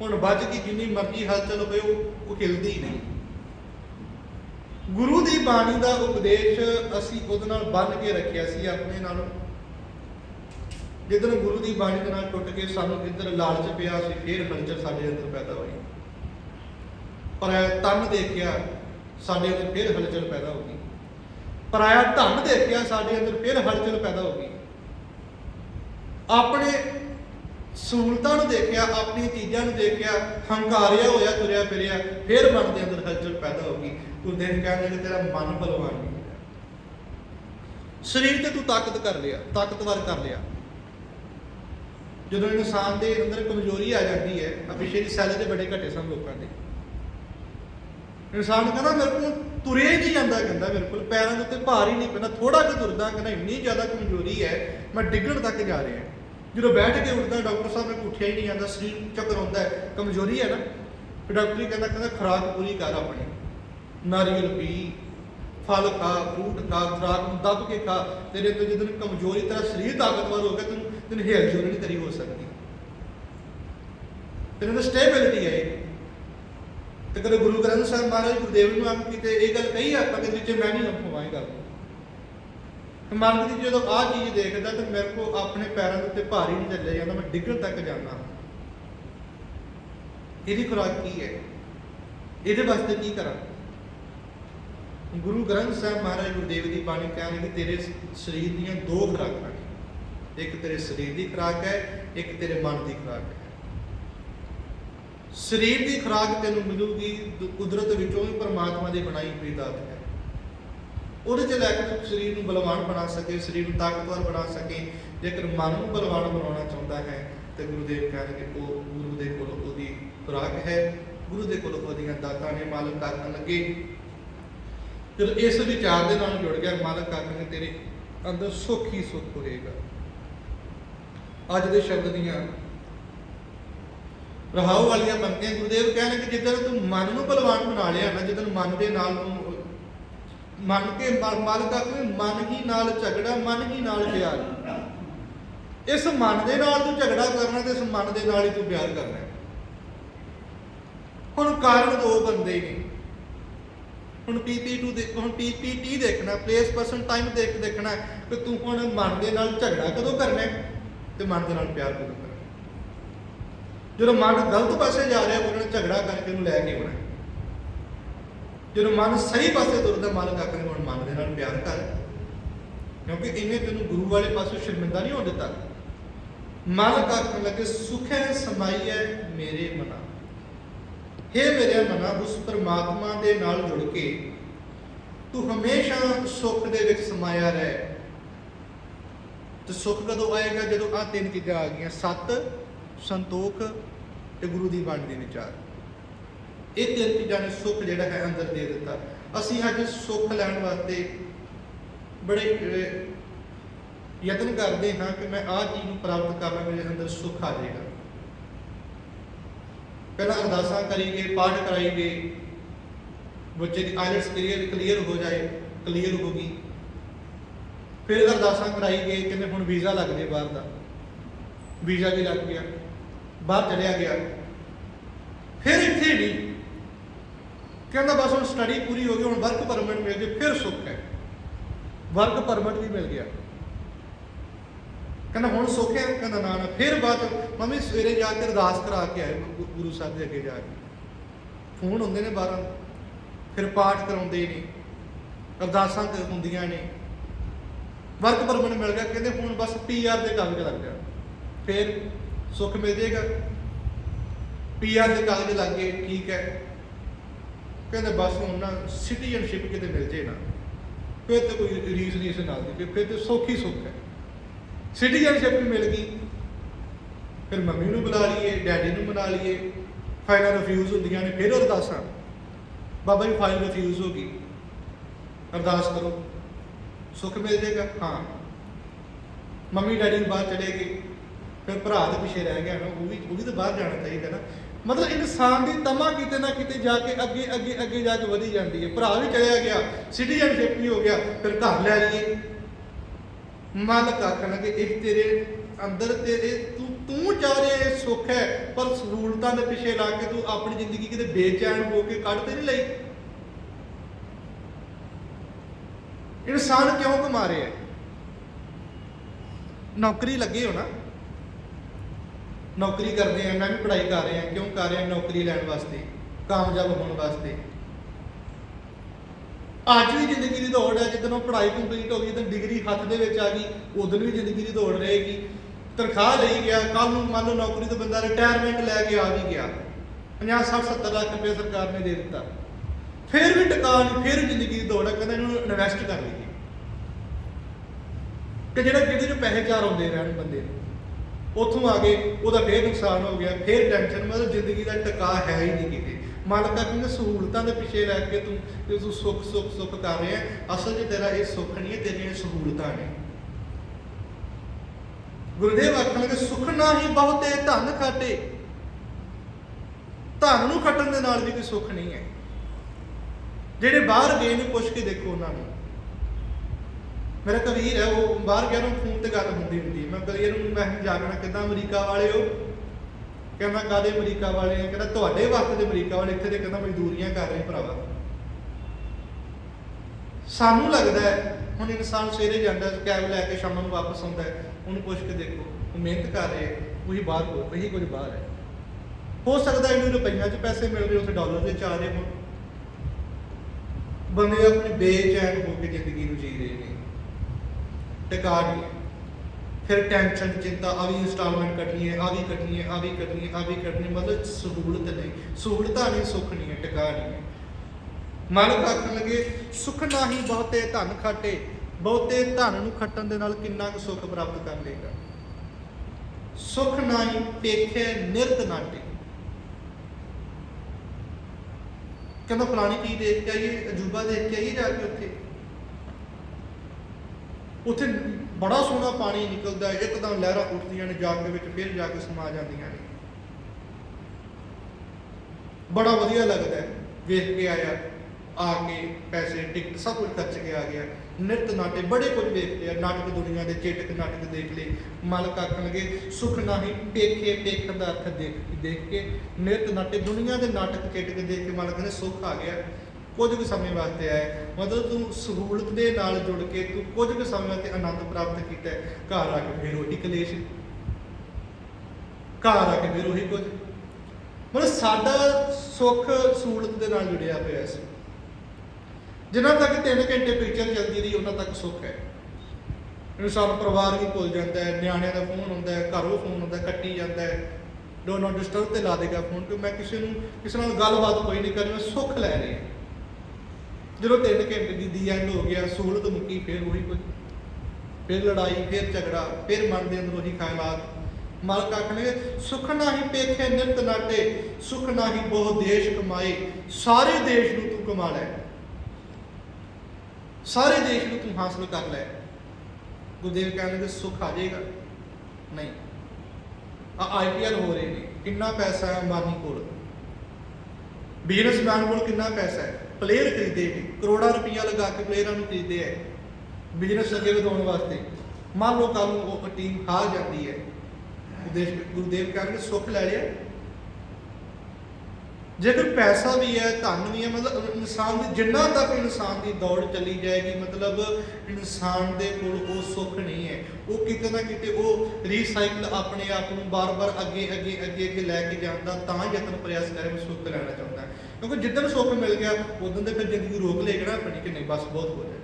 A: ਹੁਣ ਵੱਜ ਕੇ ਜਿੰਨੀ ਮਰਜ਼ੀ ਹਲਚਲ ਹੋਵੇ, ਉਹ ਉਹ ਹਿਲਦੀ ਨਹੀਂ। ਗੁਰੂ ਦੀ ਬਾਣੀ ਦਾ ਉਪਦੇਸ਼ ਅਸੀਂ ਉਹਦੇ ਨਾਲ ਬੰਨ ਕੇ ਰੱਖਿਆ ਸੀ, ਆਪਣੇ ਨਾਲ। ਜਿੱਦਣ ਗੁਰੂ ਦੀ ਬਾਣੀ ਦੇ ਨਾਲ ਟੁੱਟ ਕੇ ਸਾਨੂੰ ਇੱਧਰ ਲਾਲਚ ਪਿਆ ਸੀ ਫੇਰ ਹਲਚਲ ਸਾਡੇ ਅੰਦਰ ਪੈਦਾ ਹੋਈ। ਪਰਾਇਆ ਤਨ ਦੇਖਿਆ, ਸਾਡੇ ਅੰਦਰ ਫੇਰ ਹਲਚਲ ਪੈਦਾ ਹੋ ਗਈ। ਪਰਾਇਆ ਧਨ ਦੇਖਿਆ, ਸਾਡੇ ਅੰਦਰ ਫੇਰ ਹਲਚਲ ਪੈਦਾ ਹੋ ਗਈ। ਆਪਣੇ ਸਹੂਲਤਾਂ ਨੂੰ ਦੇਖਿਆ, ਆਪਣੀਆਂ ਚੀਜ਼ਾਂ ਨੂੰ ਦੇਖਿਆ, ਹੰਕਾਰਿਆ ਹੋਇਆ, ਤੁਰਿਆ ਫਿਰਿਆ, ਫਿਰ ਮਨ ਦੇ ਅੰਦਰ ਹਲਚਲ ਪੈਦਾ ਹੋ ਗਈ। ਗੁਰਦੇਵ ਕਹਿਣ ਕਿ ਤੇਰਾ ਮਨ ਬਲਵਾਨ ਨਹੀਂ ਸਰੀਰ ਤੇ ਤੂੰ ਤਾਕਤ ਕਰ ਲਿਆ, ਤਾਕਤਵਰ ਕਰ ਲਿਆ। ਜਦੋਂ ਇਨਸਾਨ ਦੇ ਅੰਦਰ ਕਮਜ਼ੋਰੀ ਆ ਜਾਂਦੀ ਹੈ ਆ ਪਿਛੇ ਦੀ ਸੈੱਲ ਦੇ ਬੜੇ ਘਟੇ ਸਨ ਲੋਕਾਂ ਦੇ। ਇਨਸਾਨ ਕਹਿੰਦਾ, ਮੇਰੇ ਕੋਲ ਤੁਰਿਆ ਹੀ ਨਹੀਂ ਜਾਂਦਾ, ਕਹਿੰਦਾ ਮੇਰੇ ਕੋਲ ਪੈਰਾਂ ਦੇ ਉੱਤੇ ਭਾਰ ਹੀ ਨਹੀਂ ਪੈਂਦਾ ਥੋੜਾ ਜਿਹਾ ਤੁਰਦਾ, ਕਹਿੰਦਾ ਇੰਨੀ ਜ਼ਿਆਦਾ ਕਮਜ਼ੋਰੀ ਹੈ, ਮੈਂ ਡਿੱਗਣ ਤੱਕ ਜਾ ਰਿਹਾ। ਜਦੋਂ ਬੈਠ ਕੇ ਉੱਠਦਾ, ਡਾਕਟਰ ਸਾਹਿਬ ਨੇ ਉੱਠਿਆ ਹੀ ਨਹੀਂ ਜਾਂਦਾ, ਸਰੀਰ ਚੱਕਰ ਆਉਂਦਾ ਹੈ, ਕਮਜ਼ੋਰੀ ਹੈ ਨਾ। ਫਿਰ ਡਾਕਟਰ ਹੀ ਕਹਿੰਦਾ ਕਹਿੰਦਾ ਖੁਰਾਕ ਪੂਰੀ ਕਰ ਆਪਣੀ। ਨਾਰੀਅਲ ਪੀ, ਫਲ ਖਾ, ਫਰੂਟ ਖਾ, ਖੁਰਾਕ ਨੂੰ ਦੱਬ ਕੇ ਖਾ, ਤੇਰੇ ਤੋਂ ਜਦੋਂ ਕਮਜ਼ੋਰੀ, ਤੇਰਾ ਸਰੀਰ ਤਾਕਤਵਰ ਹੋ ਗਿਆ, ਤੈਨੂੰ ਤੈਨੂੰ ਹਿਲ ਜੁਲ ਨਹੀਂ ਤੇਰੀ ਹੋ ਸਕਦੀ। ਤੇਰੇ ਅੰਦਰ ਸਟੇਬਿਲਿਟੀ ਹੈ ਇੱਕ। ਤੇ ਕਦੇ ਗੁਰੂ ਗ੍ਰੰਥ ਸਾਹਿਬ ਮਹਾਰਾਜ ਗੁਰਦੇਵ ਨੂੰ ਆਪ ਕਿਤੇ ਇਹ ਗੱਲ ਕਹੀ ਆਪਾਂ ਕਿ ਵਿੱਚ ਮੈਂ ਨਹੀਂ ਲੰਮਵਾਂ ਇਹ ਮਨ ਦੀ ਜਦੋਂ ਆਹ ਚੀਜ਼ ਦੇਖਦਾ ਤਾਂ ਮੇਰੇ ਕੋ ਆਪਣੇ ਪੈਰਾਂ ਦੇ ਉੱਤੇ ਭਾਰੀ ਨਹੀਂ ਚੱਲਿਆ ਜਾਂਦਾ, ਮੈਂ ਡਿੱਗਣ ਤੱਕ ਜਾਂਦਾ। ਇਹਦੀ ਖੁਰਾਕ ਕੀ ਹੈ? ਇਹਦੇ ਵਾਸਤੇ ਕੀ ਕਰਾਂ? ਗੁਰੂ ਗ੍ਰੰਥ ਸਾਹਿਬ ਮਹਾਰਾਜ ਗੁਰਦੇਵ ਦੀ ਬਾਣੀ ਕਹਿੰਦੇ ਕਿ ਤੇਰੇ ਸਰੀਰ ਦੀਆਂ ਦੋ ਖੁਰਾਕਾਂ ਨੇ। ਇੱਕ ਤੇਰੇ ਸਰੀਰ ਦੀ ਖੁਰਾਕ ਹੈ, ਇੱਕ ਤੇਰੇ ਮਨ ਦੀ ਖੁਰਾਕ ਹੈ। ਸਰੀਰ ਦੀ ਖੁਰਾਕ ਤੈਨੂੰ ਮਿਲੂਗੀ, ਕੁਦਰਤ ਵਿੱਚੋਂ ਹੀ ਪਰਮਾਤਮਾ ਦੀ ਬਣਾਈ ਹੋਈ ਦਾਤ ਹੈ। ਉਹਦੇ ਚ ਲੈ ਕੇ ਤੂੰ ਸਰੀਰ ਨੂੰ ਬਲਵਾਨ ਬਣਾ ਸਕੇ, ਸਰੀਰ ਨੂੰ ਤਾਕਤਵਰ ਬਣਾ ਸਕੇ, ਜੇਕਰ ਮਨ ਨੂੰ ਬਲਵਾਨ ਬਣਾਉਣਾ ਚਾਹੁੰਦਾ ਹੈ, ਤੇ ਗੁਰੂਦੇਵ ਕਹਿੰਦੇ ਉਹ ਗੁਰੂ ਦੇ ਕੋਲ ਉਹਦੀ ਖੁਰਾਕ ਹੈ, ਗੁਰੂ ਦੇ ਕੋਲ ਉਹਦੀਆਂ ਦਾਤਾਂ ਨੇ, ਮਾਲਕ ਆਖਣ ਲੱਗੇ। ਜਦੋਂ ਇਸ ਵਿਚਾਰ ਦੇ ਨਾਲ ਜੁੜ ਗਿਆ, ਮਾਲਕ ਆਖਣ ਤੇਰੇ ਅੰਦਰ ਸੁੱਖ ਹੀ ਸੁੱਖ ਹੋਏਗਾ। ਅੱਜ ਦੇ ਸ਼ਬਦ ਦੀਆਂ ਰਹਾਉ ਵਾਲੀਆਂ ਪੰਕਤੀਆਂ ਗੁਰੂਦੇਵ ਕਹਿੰਦੇ ਕਿ ਜਿੱਦਾਂ ਤੂੰ ਮਨ ਨੂੰ ਬਲਵਾਨ ਬਣਾ ਲਿਆ ਨਾ, ਜਿੱਦਣ ਮਨ ਦੇ ਨਾਲ ਤੂੰ ਮੰਨ ਕੇ ਮ- ਮਾਲਕ ਆਖੇ ਮਨ ਹੀ ਨਾਲ ਝਗੜਾ, ਮਨ ਹੀ ਨਾਲ ਪਿਆਰ। ਇਸ ਮਨ ਦੇ ਨਾਲ ਤੂੰ ਝਗੜਾ ਕਰਨਾ ਤੇ ਇਸ ਮਨ ਦੇ ਨਾਲ ਹੀ ਤੂੰ ਪਿਆਰ ਕਰਨਾ ਹੁਣ ਕਾਰਨ ਦੋ ਬੰਦੇ ਨੇ। ਹੁਣ PP2 ਦੇ, ਹੁਣ PPT ਦੇਖਣਾ ਪਲੇਸ ਪਰਸਨ ਟਾਈਮ ਦੇਖ, ਦੇਖਣਾ ਕਿ ਤੂੰ ਹੁਣ ਮਨ ਦੇ ਨਾਲ ਝਗੜਾ ਕਦੋਂ ਕਰਨਾ ਤੇ ਮਨ ਦੇ ਨਾਲ ਪਿਆਰ ਕਦੋਂ ਕਰਨਾ ਜਦੋਂ ਮਨ ਗਲਤ ਪਾਸੇ ਜਾ ਰਿਹਾ ਉਹਨਾਂ ਨਾਲ ਝਗੜਾ ਕਰਕੇ ਉਹਨੂੰ ਲੈ ਕੇ ਆਉਣਾ ਜਦੋਂ ਮਨ ਸਹੀ ਪਾਸੇ ਤੁਰਦਾ ਮਾਲਕ ਆਖਣੇ ਹੁਣ ਮਨ ਦੇ ਨਾਲ ਪਿਆਰ ਕਰ। ਕਿਉਂਕਿ ਇਹਨੇ ਤੈਨੂੰ ਗੁਰੂ ਵਾਲੇ ਪਾਸੇ ਸ਼ਰਮਿੰਦਾ ਨਹੀਂ ਹੋਣ ਦਿੱਤਾ। ਮਾਲਕ ਆਖਣ ਲੱਗੇ, ਸੁਖ ਹੈ ਮੇਰੇ ਮਨਾ हे ਮੇਰੇ ਮਨਾ, ਉਸ ਪਰਮਾਤਮਾ ਦੇ ਨਾਲ ਜੁੜ ਕੇ ਤੂੰ ਹਮੇਸ਼ਾ ਸੁੱਖ ਦੇ ਵਿੱਚ ਸਮਾਇਆ ਰਹਿ। ਤੇ ਸੁੱਖ ਕਦੋਂ ਆਏਗਾ? ਜਦੋਂ ਆ ਤਿੰਨ ਚੀਜ਼ਾਂ ਆ ਗਈਆਂ, ਸਤ, ਸੰਤੋਖ ਤੇ ਗੁਰੂ ਦੀ ਬਾਣੀ ਦੇ ਵਿਚਾਰ। ਇਹ ਤਿੰਨ ਚੀਜ਼ਾਂ ਨੇ ਸੁੱਖ ਜਿਹੜਾ ਹੈ ਅੰਦਰ ਦੇ ਦਿੱਤਾ। ਅਸੀਂ ਅੱਜ ਸੁੱਖ ਲੈਣ ਵਾਸਤੇ ਬੜੇ ਯਤਨ ਕਰਦੇ ਹਾਂ ਕਿ ਮੈਂ ਆਹ ਚੀਜ਼ ਨੂੰ ਪ੍ਰਾਪਤ ਕਰ ਲਾਂ ਮੇਰੇ ਅੰਦਰ ਸੁੱਖ ਆ ਜਾਏਗਾ। ਪਹਿਲਾਂ ਅਰਦਾਸਾਂ ਕਰੀਏ, ਪਾਠ ਕਰਾਈਏ, ਬੱਚੇ ਦੀ ਆਇਲਟਸ ਕਲੀਅਰ ਕਲੀਅਰ ਹੋ ਜਾਏ ਕਲੀਅਰ ਹੋ ਗਈ। ਫਿਰ ਅਰਦਾਸਾਂ ਕਰਾਈਏ ਕਹਿੰਦੇ ਹੁਣ ਵੀਜ਼ਾ ਲੱਗ ਜੇ ਬਾਹਰ ਦਾ। ਵੀਜ਼ਾ ਵੀ ਲੱਗ ਗਿਆ, ਬਾਹਰ ਚਲਿਆ ਗਿਆ। ਫਿਰ ਇੱਥੇ ਨਹੀਂ ਕਹਿੰਦਾ ਬਸ ਹੁਣ ਸਟੱਡੀ ਪੂਰੀ ਹੋ ਗਈ, ਹੁਣ ਵਰਕ ਪਰਮਿਟ ਮਿਲ ਗਿਆ ਫਿਰ ਸੁੱਖ ਹੈ। ਵਰਕ ਪਰਮਿਟ ਵੀ ਮਿਲ ਗਿਆ। ਕਹਿੰਦਾ ਹੁਣ ਸੁੱਖ ਹੈ, ਕਹਿੰਦਾ ਨਾ ਨਾ, ਫਿਰ ਬਾਅਦ ਮੰਮੀ ਸਵੇਰੇ ਜਾ ਕੇ ਅਰਦਾਸ ਕਰਾ ਕੇ ਆਏ ਗੁਰੂ ਸਾਹਿਬ ਦੇ ਅੱਗੇ ਜਾ ਕੇ। ਫੋਨ ਹੁੰਦੇ ਨੇ 12 ਫਿਰ ਪਾਠ ਕਰਾਉਂਦੇ ਨੇ, ਅਰਦਾਸਾਂ ਤੇ ਹੁੰਦੀਆਂ ਨੇ। ਵਰਕ ਪਰਮਿਟ ਮਿਲ ਗਿਆ, ਕਹਿੰਦੇ ਹੁਣ ਬਸ ਪੀਆਰ ਦੇ ਕਾਗਜ਼ ਲੱਗ ਜਾਣ। ਫਿਰ ਸੁੱਖ ਮਿਲ ਜਾਏਗਾ। ਪੀਆਰ ਦੇ ਕਾਗਜ਼ ਲੱਗ ਗਏ, ਠੀਕ ਹੈ। ਕਹਿੰਦੇ ਬਸ ਹੁਣ ਨਾ ਸਿਟੀਜ਼ਨਸ਼ਿਪ ਕਿਤੇ ਮਿਲ ਜੇ ਨਾ, ਫਿਰ ਤੇ ਕੋਈ ਰੀਸ ਨਹੀਂ ਇਸ ਨਾਲ ਦੀ, ਫਿਰ- ਫਿਰ ਤੇ ਸੌਖੀ ਸੁੱਖ ਹੈ। ਸਿਟੀਜ਼ਨਸ਼ਿਪ ਵੀ ਮਿਲ ਗਈ, ਫਿਰ ਮੰਮੀ ਨੂੰ ਬੁਲਾ ਲਈਏ, ਡੈਡੀ ਨੂੰ ਬੁਲਾ ਲਈਏ ਫਾਈਲਾਂ ਰਿਫਿਊਜ਼ ਹੁੰਦੀਆਂ ਨੇ, ਫਿਰ ਅਰਦਾਸਾਂ। ਬਾਬਾ ਜੀ ਫਾਈਲ ਰਿਫਿਊਜ਼ ਹੋ ਗਈ। ਅਰਦਾਸ ਕਰੋ, ਸੁੱਖ ਮਿਲ ਜਾਏਗਾ, ਹਾਂ। ਮੰਮੀ, ਡੈਡੀ ਬਾਹਰ ਚਲੇ ਗਏ, ਫਿਰ ਭਰਾ ਦੇ ਪਿੱਛੇ ਰਹਿ ਗਿਆ ਨਾ, ਉਹ ਵੀ ਉਹ ਵੀ ਤਾਂ ਬਾਹਰ ਜਾਣਾ ਚਾਹੀਦਾ ਨਾ। ਮਤਲਬ ਇਨਸਾਨ ਦੀ ਤਮਾ ਕਿਤੇ ਨਾ ਕਿਤੇ ਜਾ ਕੇ ਅੱਗੇ ਅੱਗੇ ਅੱਗੇ ਜਾ ਕੇ ਵਧੀ ਜਾਂਦੀ ਹੈ। ਭਰਾ ਵੀ ਚਲਿਆ ਗਿਆ ਸਿਟੀਜ਼ਨਸ਼ਿਪ ਵੀ ਹੋ ਗਿਆ, ਫਿਰ ਘਰ ਲੈ ਲਈਏ ਮਾਲਕ ਆਖਣ ਇਹ ਤੇਰੇ ਅੰਦਰ ਤੇਰੇ ਤੂੰ ਤੂੰ ਚਾਹ ਰਿਹਾ, ਇਹ ਸੁੱਖ ਹੈ, ਪਰ ਸਹੂਲਤਾਂ ਦੇ ਪਿੱਛੇ ਲਾ ਕੇ ਤੂੰ ਆਪਣੀ ਜ਼ਿੰਦਗੀ ਕਿਤੇ ਬੇਚੈਨ ਹੋ ਕੇ ਕੱਢ ਤੇ ਨਹੀਂ ਲਈ। ਇਨਸਾਨ ਕਿਉਂ ਕਮਾ ਰਿਹਾ ਨੌਕਰੀ ਲੱਗੇ ਹੋ ਨਾ। ਨੌਕਰੀ ਕਰਦੇ ਆ, ਮੈਂ ਵੀ ਪੜ੍ਹਾਈ ਕਰ ਰਿਹਾ, ਕਿਉਂ ਕਰ ਰਿਹਾ, ਨੌਕਰੀ ਲੈਣ ਵਾਸਤੇ, ਕਾਮਯਾਬ ਹੋਣ ਵਾਸਤੇ। ਅੱਜ ਵੀ ਜ਼ਿੰਦਗੀ ਦੀ ਦੌੜ ਹੈ ਜਦੋਂ ਪੜ੍ਹਾਈ ਕੰਪਲੀਟ ਹੋ ਗਈ ਤਾਂ ਡਿਗਰੀ ਹੱਥ ਦੇ ਵਿੱਚ ਆ ਗਈ, ਉਦੋਂ ਵੀ ਜ਼ਿੰਦਗੀ ਦੀ ਦੌੜ ਰਹੇਗੀ। ਤਨਖਾਹ ਲਈ ਗਿਆ ਕੱਲ ਨੂੰ ਮੰਨ ਲਓ ਨੌਕਰੀ ਤੋਂ ਬੰਦਾ ਰਿਟਾਇਰਮੈਂਟ ਲੈ ਕੇ ਆ ਵੀ ਗਿਆ। 50 60 70 ਲੱਖ ਰੁਪਏ ਸਰਕਾਰ ਨੇ ਦੇ ਦਿੱਤਾ। ਫਿਰ ਵੀ ਟਿਕਾ ਨਹੀਂ, ਫਿਰ ਜ਼ਿੰਦਗੀ ਦੀ ਦੌੜ ਹੈ, ਕਹਿੰਦੇ ਇਹਨੂੰ ਇਨਵੈਸਟ ਕਰ ਲਈਏ। ਕਿ ਜਿਹੜਾ ਜਿਹਦੇ ਚ ਪੈਸੇ ਚਾਰ ਆਉਂਦੇ ਰਹਿਣ ਬੰਦੇ ਨੂੰ। ਉੱਥੋਂ ਆ ਗਏ ਉਹਦਾ ਫੇਰ ਨੁਕਸਾਨ ਹੋ ਗਿਆ, ਫੇਰ ਟੈਨਸ਼ਨ ਮਤਲਬ ਜ਼ਿੰਦਗੀ ਦਾ ਟਿਕਾ ਹੈ ਹੀ ਨਹੀਂ ਕਿਤੇ। ਮਾਲਕਾ ਕਹਿੰਦੇ ਸਹੂਲਤਾਂ ਦੇ ਪਿੱਛੇ ਲੱਗ ਕੇ ਤੂੰ ਤੇ ਤੂੰ ਸੁੱਖ ਸੁੱਖ ਸੁੱਖ ਕਰ ਰਿਹਾ ਹੈ। ਅਸਲ 'ਚ ਤੇਰਾ ਇਹ ਸੁੱਖ ਨਹੀਂ ਹੈ, ਤੇਰੀਆਂ ਇਹ ਸਹੂਲਤਾਂ ਨੇ। ਗੁਰਦੇਵ ਆਖਣ ਲੱਗੇ, ਸੁੱਖ ਨਾ ਹੀ ਬਹੁਤੇ, ਧਨ ਖਾਟੇ। ਧਨ ਨੂੰ ਖੱਟਣ ਦੇ ਨਾਲ ਵੀ ਕੋਈ ਸੁੱਖ ਨਹੀਂ ਹੈ। ਜਿਹੜੇ ਬਾਹਰ ਗਏ ਨੇ, ਪੁੱਛ ਕੇ ਦੇਖੋ ਉਹਨਾਂ ਨੂੰ। ਮੇਰਾ ਕਵੀਰ ਹੈ, ਉਹ ਬਾਹਰ ਗਿਆ ਨੂੰ ਫੋਨ ਤੇ ਗੱਲ ਹੁੰਦੀ ਹੁੰਦੀ ਮੈਂ ਕਬੀਰ ਨੂੰ ਮੈਂ ਜਾਗਣਾ ਕਿਦਾਂ ਅਮਰੀਕਾ ਵਾਲੇ ਹੋ? ਕਹਿੰਦਾ ਕਾਦੇ ਅਮਰੀਕਾ ਵਾਲੇ ਆ? ਕਹਿੰਦਾ, ਤੁਹਾਡੇ ਵਾਸਤੇ ਤੇ ਅਮਰੀਕਾ ਵਾਲੇ ਇੱਥੇ ਦੇ ਕਹਿੰਦਾ, ਮਜ਼ਦੂਰੀਆਂ ਕਰ ਰਹੇ ਭਰਾਵਾ। ਸਾਨੂੰ ਲੱਗਦਾ ਹੈ, ਹੁਣ ਇਨਸਾਨ ਸਵੇਰੇ ਜਾਂਦਾ, ਕੈਬ ਲੈ ਕੇ ਸ਼ਾਮ ਨੂੰ ਵਾਪਸ ਆਉਂਦਾ ਹੈ, ਉਹਨੂੰ ਪੁੱਛ ਕੇ ਦੇਖੋ, ਉਹ ਮਿਹਨਤ ਕਰ ਰਿਹਾ ਹੈ, ਉਹੀ ਬਾਹਰ ਹੋ, ਉਹੀ ਕੁਝ ਬਾਹਰ ਹੈ। ਹੋ ਸਕਦਾ ਇਹਨੂੰ ਰੁਪਈਆ 'ਚ ਪੈਸੇ ਮਿਲ ਰਹੇ, ਉੱਥੇ ਡਾਲਰ ਦੇ ਚਾਹ ਰਹੇ ਹੋਣ। ਬੰਦੇ ਆਪਣੀ ਬੇਚੈਨ ਹੋ ਕੇ ਜ਼ਿੰਦਗੀ ਨੂੰ ਟਿਕਾ ਨਹੀਂ ਫਿਰ ਟੈਨਸ਼ਨ, ਚਿੰਤਾ, ਆ ਵੀ ਇਨਸਟਾਲਮੈਂਟ ਕੱਟਣੀ ਹੈ, ਆ ਵੀ ਕੱਟਣੀ ਹੈ, ਆ ਵੀ ਕੱਟਣੀ ਹੈ, ਆ ਵੀ ਕੱਟਣੀ ਹੈ। ਮਤਲਬ ਸਹੂਲਤ ਨਹੀਂ। ਸਹੂਲਤਾਂ ਨਹੀਂ ਸੁੱਖ ਨਹੀਂ ਹੈ ਟਿਕਾ ਨਹੀਂ। ਹੈ ਮਾਲਕ ਆਖਣ ਲੱਗੇ, ਸੁਖ ਨਾਹੀ ਬਹੁਤੇ ਧਨ ਖਾਟੇ। ਬਹੁਤੇ ਧਨ ਨੂੰ ਖੱਟਣ ਦੇ ਨਾਲ ਕਿੰਨਾ ਕੁ ਸੁੱਖ ਪ੍ਰਾਪਤ ਕਰ ਲੇਗਾ? ਸੁਖ ਨਾਹੀ ਪੇਖੇ ਨਿਰਤ ਨਾਟੇ। ਕਹਿੰਦਾ, ਫਲਾਣੀ ਚੀਜ਼ ਦੇਖ ਕੇ ਆਈਏ, ਅਜੂਬਾ ਦੇਖ ਕੇ ਆਈਏ ਜਾ ਕੇ ਉੱਥੇ। ਉੱਥੇ ਬੜਾ ਸੋਹਣਾ ਪਾਣੀ ਨਿਕਲਦਾ ਹੈ ਇੱਕਦਮ ਲਹਿਰਾਂ ਉੱਠਦੀਆਂ ਨੇ ਜਾ ਕੇ ਵਿੱਚ ਫਿਰ ਜਾ ਕੇ ਸਮਾ ਜਾਂਦੀਆਂ ਨੇ। ਬੜਾ ਵਧੀਆ ਲੱਗਦਾ ਹੈ, ਵੇਖ ਕੇ ਆਇਆ, ਆ ਕੇ ਪੈਸੇ, ਟਿਕਟ ਸਭ ਕੁਝ ਖਰਚ ਕੇ ਆ ਗਿਆ। ਨਿਤ ਨਾਟੇ, ਬੜੇ ਕੁਝ ਵੇਖ ਲਿਆ, ਨਾਟਕ ਦੁਨੀਆ ਦੇ ਚੇਟਕ ਨਾਟਕ ਦੇਖ ਲਏ, ਮਾਲਕ ਆਖਣਗੇ ਲੱਗੇ, ਸੁਖ ਨਾਹੀ ਪੇਖੇ ਪੇਖਣ ਦਾ ਅਰਥ ਦੇਖ ਦੇਖ ਕੇ ਨਿਤ ਨਾਟੇ, ਦੁਨੀਆ ਦੇ ਨਾਟਕ ਚੇਟਕ ਦੇਖ ਕੇ ਮਾਲਕ ਨੇ ਸੁਖ ਆ ਗਿਆ। ਕੁਝ ਕੁ ਸਮੇਂ ਵਾਸਤੇ ਆਇਆ ਮਤਲਬ ਤੂੰ ਸਹੂਲਤ ਦੇ ਨਾਲ ਜੁੜ ਕੇ ਤੂੰ ਕੁਝ ਕੁ ਸਮੇਂ ਤੇ ਆਨੰਦ ਪ੍ਰਾਪਤ ਕੀਤਾ ਹੈ। ਘਰ ਆ ਕੇ ਫਿਰ ਉਹੀ ਕਲੇਸ਼। ਘਰ ਆ ਕੇ ਫਿਰ ਉਹੀ ਕੁਝ। ਮਤਲਬ ਸਾਡਾ ਸੁੱਖ ਸਹੂਲਤ ਦੇ ਨਾਲ ਜੁੜਿਆ ਹੋਇਆ ਸੀ। ਜਿਨ੍ਹਾਂ ਤੱਕ 3 ਘੰਟੇ ਪਿਕਚਰ ਚੱਲਦੀ ਰਹੀ ਉਹਨਾਂ ਤੱਕ ਸੁੱਖ ਹੈ। ਇਨਸਾਨ ਪਰਿਵਾਰ ਵੀ ਭੁੱਲ ਜਾਂਦਾ ਹੈ। ਨਿਆਣਿਆਂ ਦਾ ਫੋਨ ਹੁੰਦਾ ਹੈ ਘਰੋਂ ਫੋਨ ਹੁੰਦਾ ਹੈ, ਕੱਟੀ ਜਾਂਦਾ ਹੈ। ਡੋ ਨਾਟ ਡਿਸਟਰਬ ਤੇ ਲਾ ਦੇਗਾ ਫੋਨ ਕਿ ਮੈਂ ਕਿਸੇ ਨੂੰ ਕਿਸੇ ਨਾਲ ਗੱਲਬਾਤ ਕੋਈ ਨਹੀਂ ਕਰਨੀ ਮੈਂ ਸੁੱਖ ਲੈ ਰਿਹਾ। ਜਦੋਂ 3 ਘੰਟੇ ਦੀ ਦੀ ਐਂਡ ਹੋ ਗਿਆ ਸਹੂਲਤ ਮੁੱਕੀ, ਫਿਰ ਉਹੀ ਕੁਝ ਫਿਰ ਲੜਾਈ, ਫਿਰ ਝਗੜਾ, ਫਿਰ ਮਨ ਦੇ ਅੰਦਰ ਉਹੀ ਖਿਆਲਾਤ ਮਾਲਕ ਆਖਣੇ ਸੁਖ ਨਾਹੀ ਪੇਖੇ ਨਿਰਤ ਨਾਟੇ, ਸੁਖ ਨਾਹੀ ਬਹੁ ਦੇਸ਼ ਕਮਾਏ। ਸਾਰੇ ਦੇਸ਼ ਨੂੰ ਤੂੰ ਕਮਾ ਲੈ। ਸਾਰੇ ਦੇਸ਼ ਨੂੰ ਤੂੰ ਹਾਸਲ ਕਰ ਲੈ। ਗੁਰਦੇਵ ਕਹਿੰਦੇ ਸੁਖ ਆ ਜਾਏਗਾ? ਨਹੀਂ। ਆ ਆਈਪੀਐਲ ਹੋ ਰਹੇ ਨੇ। ਕਿੰਨਾ ਪੈਸਾ ਹੈ ਅੰਬਾਨੀ ਕੋਲ? ਬਿਜ਼ਨਸਮੈਨ ਕੋਲ ਕਿੰਨਾ ਪੈਸਾ ਹੈ? ਪਲੇਅਰ ਖਰੀਦੇ ਨੇ, ਕਰੋੜਾਂ ਰੁਪਈਆ ਲਗਾ ਕੇ ਪਲੇਅਰਾਂ ਨੂੰ ਖਰੀਦਦੇ ਹੈ ਬਿਜ਼ਨਸ ਅੱਗੇ ਵਧਾਉਣ ਵਾਸਤੇ। ਮੰਨ ਲਓ ਕੱਲ ਨੂੰ ਉਹ ਟੀਮ ਹਾਰ ਜਾਂਦੀ ਹੈ। ਗੁਰਦੇਵ ਗੁਰਦੇਵ ਕਹਿੰਦੇ ਸੁੱਖ ਲੈ ਲਿਆ। ਜੇਕਰ ਪੈਸਾ ਵੀ ਹੈ, ਧਨ ਵੀ ਹੈ, ਮਤਲਬ ਇਨਸਾਨ ਦੀ ਜਿੰਨਾ ਤੱਕ ਇਨਸਾਨ ਦੀ ਦੌੜ ਚਲੀ ਜਾਏਗੀ, ਮਤਲਬ ਇਨਸਾਨ ਦੇ ਕੋਲ ਉਹ ਸੁੱਖ ਨਹੀਂ ਹੈ। ਉਹ ਕਿਤੇ ਨਾ ਕਿਤੇ ਉਹ ਰੀਸਾਈਕਲ ਆਪਣੇ ਆਪ ਨੂੰ ਬਾਰ-ਬਾਰ ਅੱਗੇ ਅੱਗੇ ਅੱਗੇ ਅੱਗੇ ਲੈ ਕੇ ਜਾਂਦਾ ਤਾਂ ਯਤਨ ਪ੍ਰਯਾਸ ਕਰੇ, ਮੈਂ ਸੁੱਖ ਲੈਣਾ ਚਾਹੁੰਦਾ। ਕਿਉਂਕਿ ਜਿੱਦਣ ਸੁੱਖ ਮਿਲ ਗਿਆ, ਉਦੋਂ ਤੇ ਫਿਰ ਜ਼ਿੰਦਗੀ ਰੋਕ ਲੇਗਾ ਨਾ ਆਪਣੀ ਕਿ ਨਹੀਂ, ਬਸ ਬਹੁਤ ਹੋ ਜਾਏ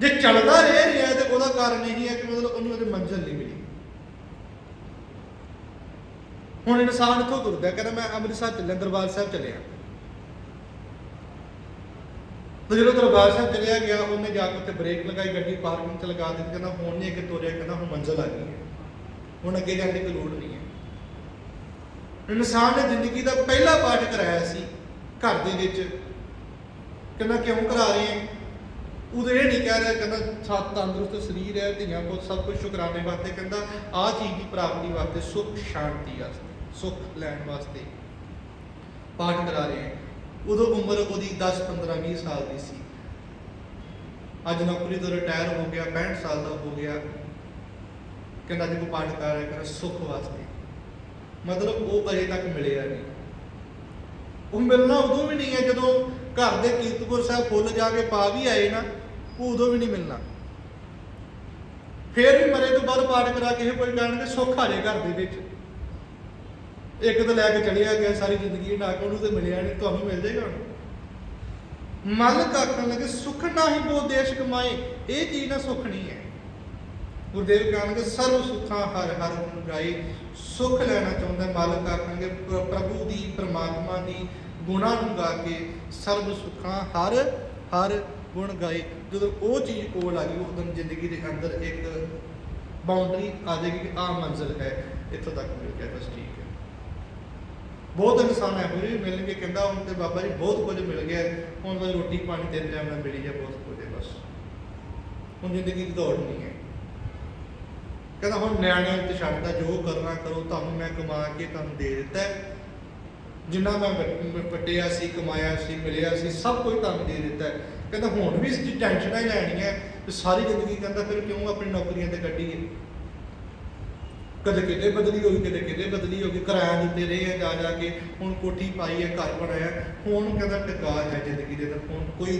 A: ਜੇ ਚੱਲਦਾ ਰਹਿ ਰਿਹਾ ਤੇ ਉਹਦਾ ਕਾਰਨ ਇਹੀ ਹੈ ਕਿ ਮਤਲਬ ਉਹਨੂੰ ਉਹਦੀ ਮੰਜ਼ਿਲ ਨਹੀਂ ਮਿਲੀ। ਹੁਣ ਇਨਸਾਨ ਇੱਥੋਂ ਤੁਰਦਾ ਕਹਿੰਦਾ ਮੈਂ ਅੰਮ੍ਰਿਤਸਰ ਚੱਲਿਆ, ਦਰਬਾਰ ਸਾਹਿਬ ਚੱਲਿਆ। ਤੇ ਜਦੋਂ ਦਰਬਾਰ ਸਾਹਿਬ ਚਲਿਆ ਗਿਆ, ਉਹਨੇ ਜਾ ਕੇ ਉੱਥੇ ਬ੍ਰੇਕ ਲਗਾਈ, ਗੱਡੀ ਪਾਰਕਿੰਗ 'ਚ ਲਗਾ ਦਿੱਤੀ, ਕਹਿੰਦਾ ਹੁਣ ਨਹੀਂ ਅੱਗੇ ਤੁਰਿਆ, ਕਹਿੰਦਾ ਹੁਣ ਮੰਜ਼ਿਲ ਆ ਗਈ ਹੈ। ਹੁਣ ਅੱਗੇ ਜਾਣ ਦੀ ਕੋਈ ਲੋੜ ਨਹੀਂ ਹੈ। ਇਨਸਾਨ ਨੇ ਜ਼ਿੰਦਗੀ ਦਾ ਪਹਿਲਾ ਪਾਠ ਕਰਾਇਆ ਸੀ, ਘਰ ਦੇ ਵਿੱਚ। ਕਹਿੰਦਾ ਕਿਉਂ ਕਰਾ ਰਹੇ ਹੈ? ਉਦੋਂ ਇਹ ਨਹੀਂ ਕਹਿ ਰਿਹਾ, ਕਹਿੰਦਾ ਸਤ ਤੰਦਰੁਸਤ ਸਰੀਰ ਹੈ, ਧੀਆਂ ਪੁੱਤ ਸਭ ਕੁਝ ਸ਼ੁਕਰਾਨੇ ਵਾਸਤੇ, ਕਹਿੰਦਾ ਆਹ ਚੀਜ਼ ਦੀ ਪ੍ਰਾਪਤੀ ਵਾਸਤੇ ਸੁੱਖ, ਸ਼ਾਂਤੀ ਵਾਸਤੇ। ਸੁੱਖ ਲੈਣ ਵਾਸਤੇ ਪਾਠ ਕਰਾ ਰਹੇ ਹੈ। ਉਦੋਂ ਉਮਰ ਉਹਦੀ 10 15 20 ਸਾਲ ਦੀ ਸੀ। ਅੱਜ ਨੌਕਰੀ ਤੋਂ ਰਿਟਾਇਰ ਹੋ ਗਿਆ 65 ਸਾਲ ਦਾ ਹੋ ਗਿਆ। ਕਹਿੰਦਾ ਜੇ ਕੋ ਪਾਠ ਕਰ ਰਿਹਾ ਕਰ ਸੁੱਖ ਵਾਸਤੇ। ਮਤਲਬ ਉਹ ਅਜੇ ਤੱਕ ਮਿਲਿਆ ਨਹੀਂ। ਉਹ ਮਿਲਣਾ ਉਦੋਂ ਵੀ ਨਹੀਂ ਹੈ ਜਦੋਂ ਘਰ ਦੇ ਕੀਰਤਪੁਰ ਸਾਹਿਬ ਫੁੱਲ ਜਾ ਕੇ ਪਾ ਵੀ ਆਏ ਨਾ, ਉਹ ਉਦੋਂ ਵੀ ਨਹੀਂ ਮਿਲਣਾ। ਫੇਰ ਵੀ ਮਰੇ ਤੋਂ ਬਾਅਦ ਪਾਠ ਕਰਾ ਕੇ ਇਹ ਕੋਈ ਕਹਿਣਗੇ ਸੁੱਖ ਆ ਜੇ ਘਰ ਦੇ ਵਿੱਚ। ਇੱਕ ਤਾਂ ਲੈ ਕੇ ਚਲਿਆ ਗਿਆ ਸਾਰੀ ਜ਼ਿੰਦਗੀ ਨਾ ਕੇ ਉਹਨੂੰ ਤੇ ਮਿਲਿਆ ਨਹੀਂ ਤੁਹਾਨੂੰ ਮਿਲ ਜਾਏਗਾ ਹੁਣ ਮਨ ਆਖਣ ਲੱਗੇ, ਸੁਖ ਨਾਹੀ ਬੋ ਦੇਸ਼ ਕਮਾਏ, ਇਹ ਚੀਜ਼ ਨਾ ਸੁਖ ਨਹੀਂ ਹੈ। ਗੁਰਦੇਵ ਕਹਿਣਗੇ ਸਰਵ ਸੁੱਖਾਂ ਹਰ ਹਰ ਗੁਣ ਗਾਏ, ਸੁਖ ਲੈਣਾ ਚਾਹੁੰਦਾ ਮਾਲਕ ਆਖਣਗੇ ਪ੍ਰਭੂ ਦੀ, ਪ੍ਰਮਾਤਮਾ ਦੀ ਗੁਣਾਂ ਨੂੰ ਗਾ ਕੇ ਸਰਵ ਸੁੱਖਾਂ ਹਰ ਹਰ ਗੁਣ ਗਾਏ। ਜਦੋਂ ਉਹ ਚੀਜ਼ ਕੋਲ ਆ ਗਈ, ਉਦੋਂ ਜ਼ਿੰਦਗੀ ਦੇ ਅੰਦਰ ਇੱਕ ਬਾਉਂਡਰੀ ਆ ਜਾਏਗੀ ਕਿ ਆਹ ਮੰਜ਼ਿਲ ਹੈ, ਇੱਥੋਂ ਤੱਕ ਮਿਲ ਗਿਆ, ਬਸ ਠੀਕ। ਬਹੁਤ ਇਨਸਾਨ ਇਹੋ ਜਿਹੇ ਮਿਲਣਗੇ, ਕਹਿੰਦਾ ਹੁਣ ਤੇ ਬਾਬਾ ਜੀ ਬਹੁਤ ਕੁਝ ਮਿਲ ਗਿਆ। ਹੁਣ ਬਸ ਰੋਟੀ ਪਾਣੀ ਤਿੰਨ ਟਾਈਮ ਨਾਲ ਮਿਲੀ ਜਾ ਬਹੁਤ ਕੁਝ ਹੈ ਬਸ। ਹੁਣ ਜ਼ਿੰਦਗੀ ਦੀ ਦੌੜ ਨਹੀਂ ਹੈ। ਕਹਿੰਦਾ ਹੁਣ ਨਿਆਣਿਆਂ ਤੇ ਛੱਡਦਾ, ਜੋ ਕਰਨਾ ਕਰੋ, ਤੁਹਾਨੂੰ ਮੈਂ ਕਮਾ ਕੇ ਤੁਹਾਨੂੰ ਦੇ ਦਿੱਤਾ ਜਿੰਨਾ ਮੈਂ ਵੱ- ਸੀ, ਕਮਾਇਆ ਸੀ, ਮਿਲਿਆ ਸੀ, ਸਭ ਕੁਝ ਤੁਹਾਨੂੰ ਦੇ ਦਿੱਤਾ ਕਹਿੰਦਾ ਹੁਣ ਵੀ ਇਸ ਦੀ ਟੈਨਸ਼ਨਾਂ ਹੀ ਲੈਣੀਆਂ ਤੇ ਸਾਰੀ ਜ਼ਿੰਦਗੀ ਕਹਿੰਦਾ ਫਿਰ ਕਿਉਂ ਆਪਣੀ ਨੌਕਰੀਆਂ ਤੇ ਕੱਢੀਏ ਕਦੇ ਕਿਤੇ ਬਦਲੀ ਹੋਈ ਕਿਤੇ ਕਿਤੇ ਬਦਲੀ ਹੋ ਗਈ। ਕਿਰਾਇਆ ਦਿੱਤੇ ਰਹੇ ਆ ਜਾ ਜਾ ਕੇ ਹੁਣ ਕੋਠੀ ਪਾਈ ਹੈ ਘਰ ਬਣਾਇਆ। ਹੁਣ ਕਹਿੰਦਾ ਟਿਕਾ ਹੈ ਜ਼ਿੰਦਗੀ ਦੇ ਤਾਂ ਹੁਣ ਕੋਈ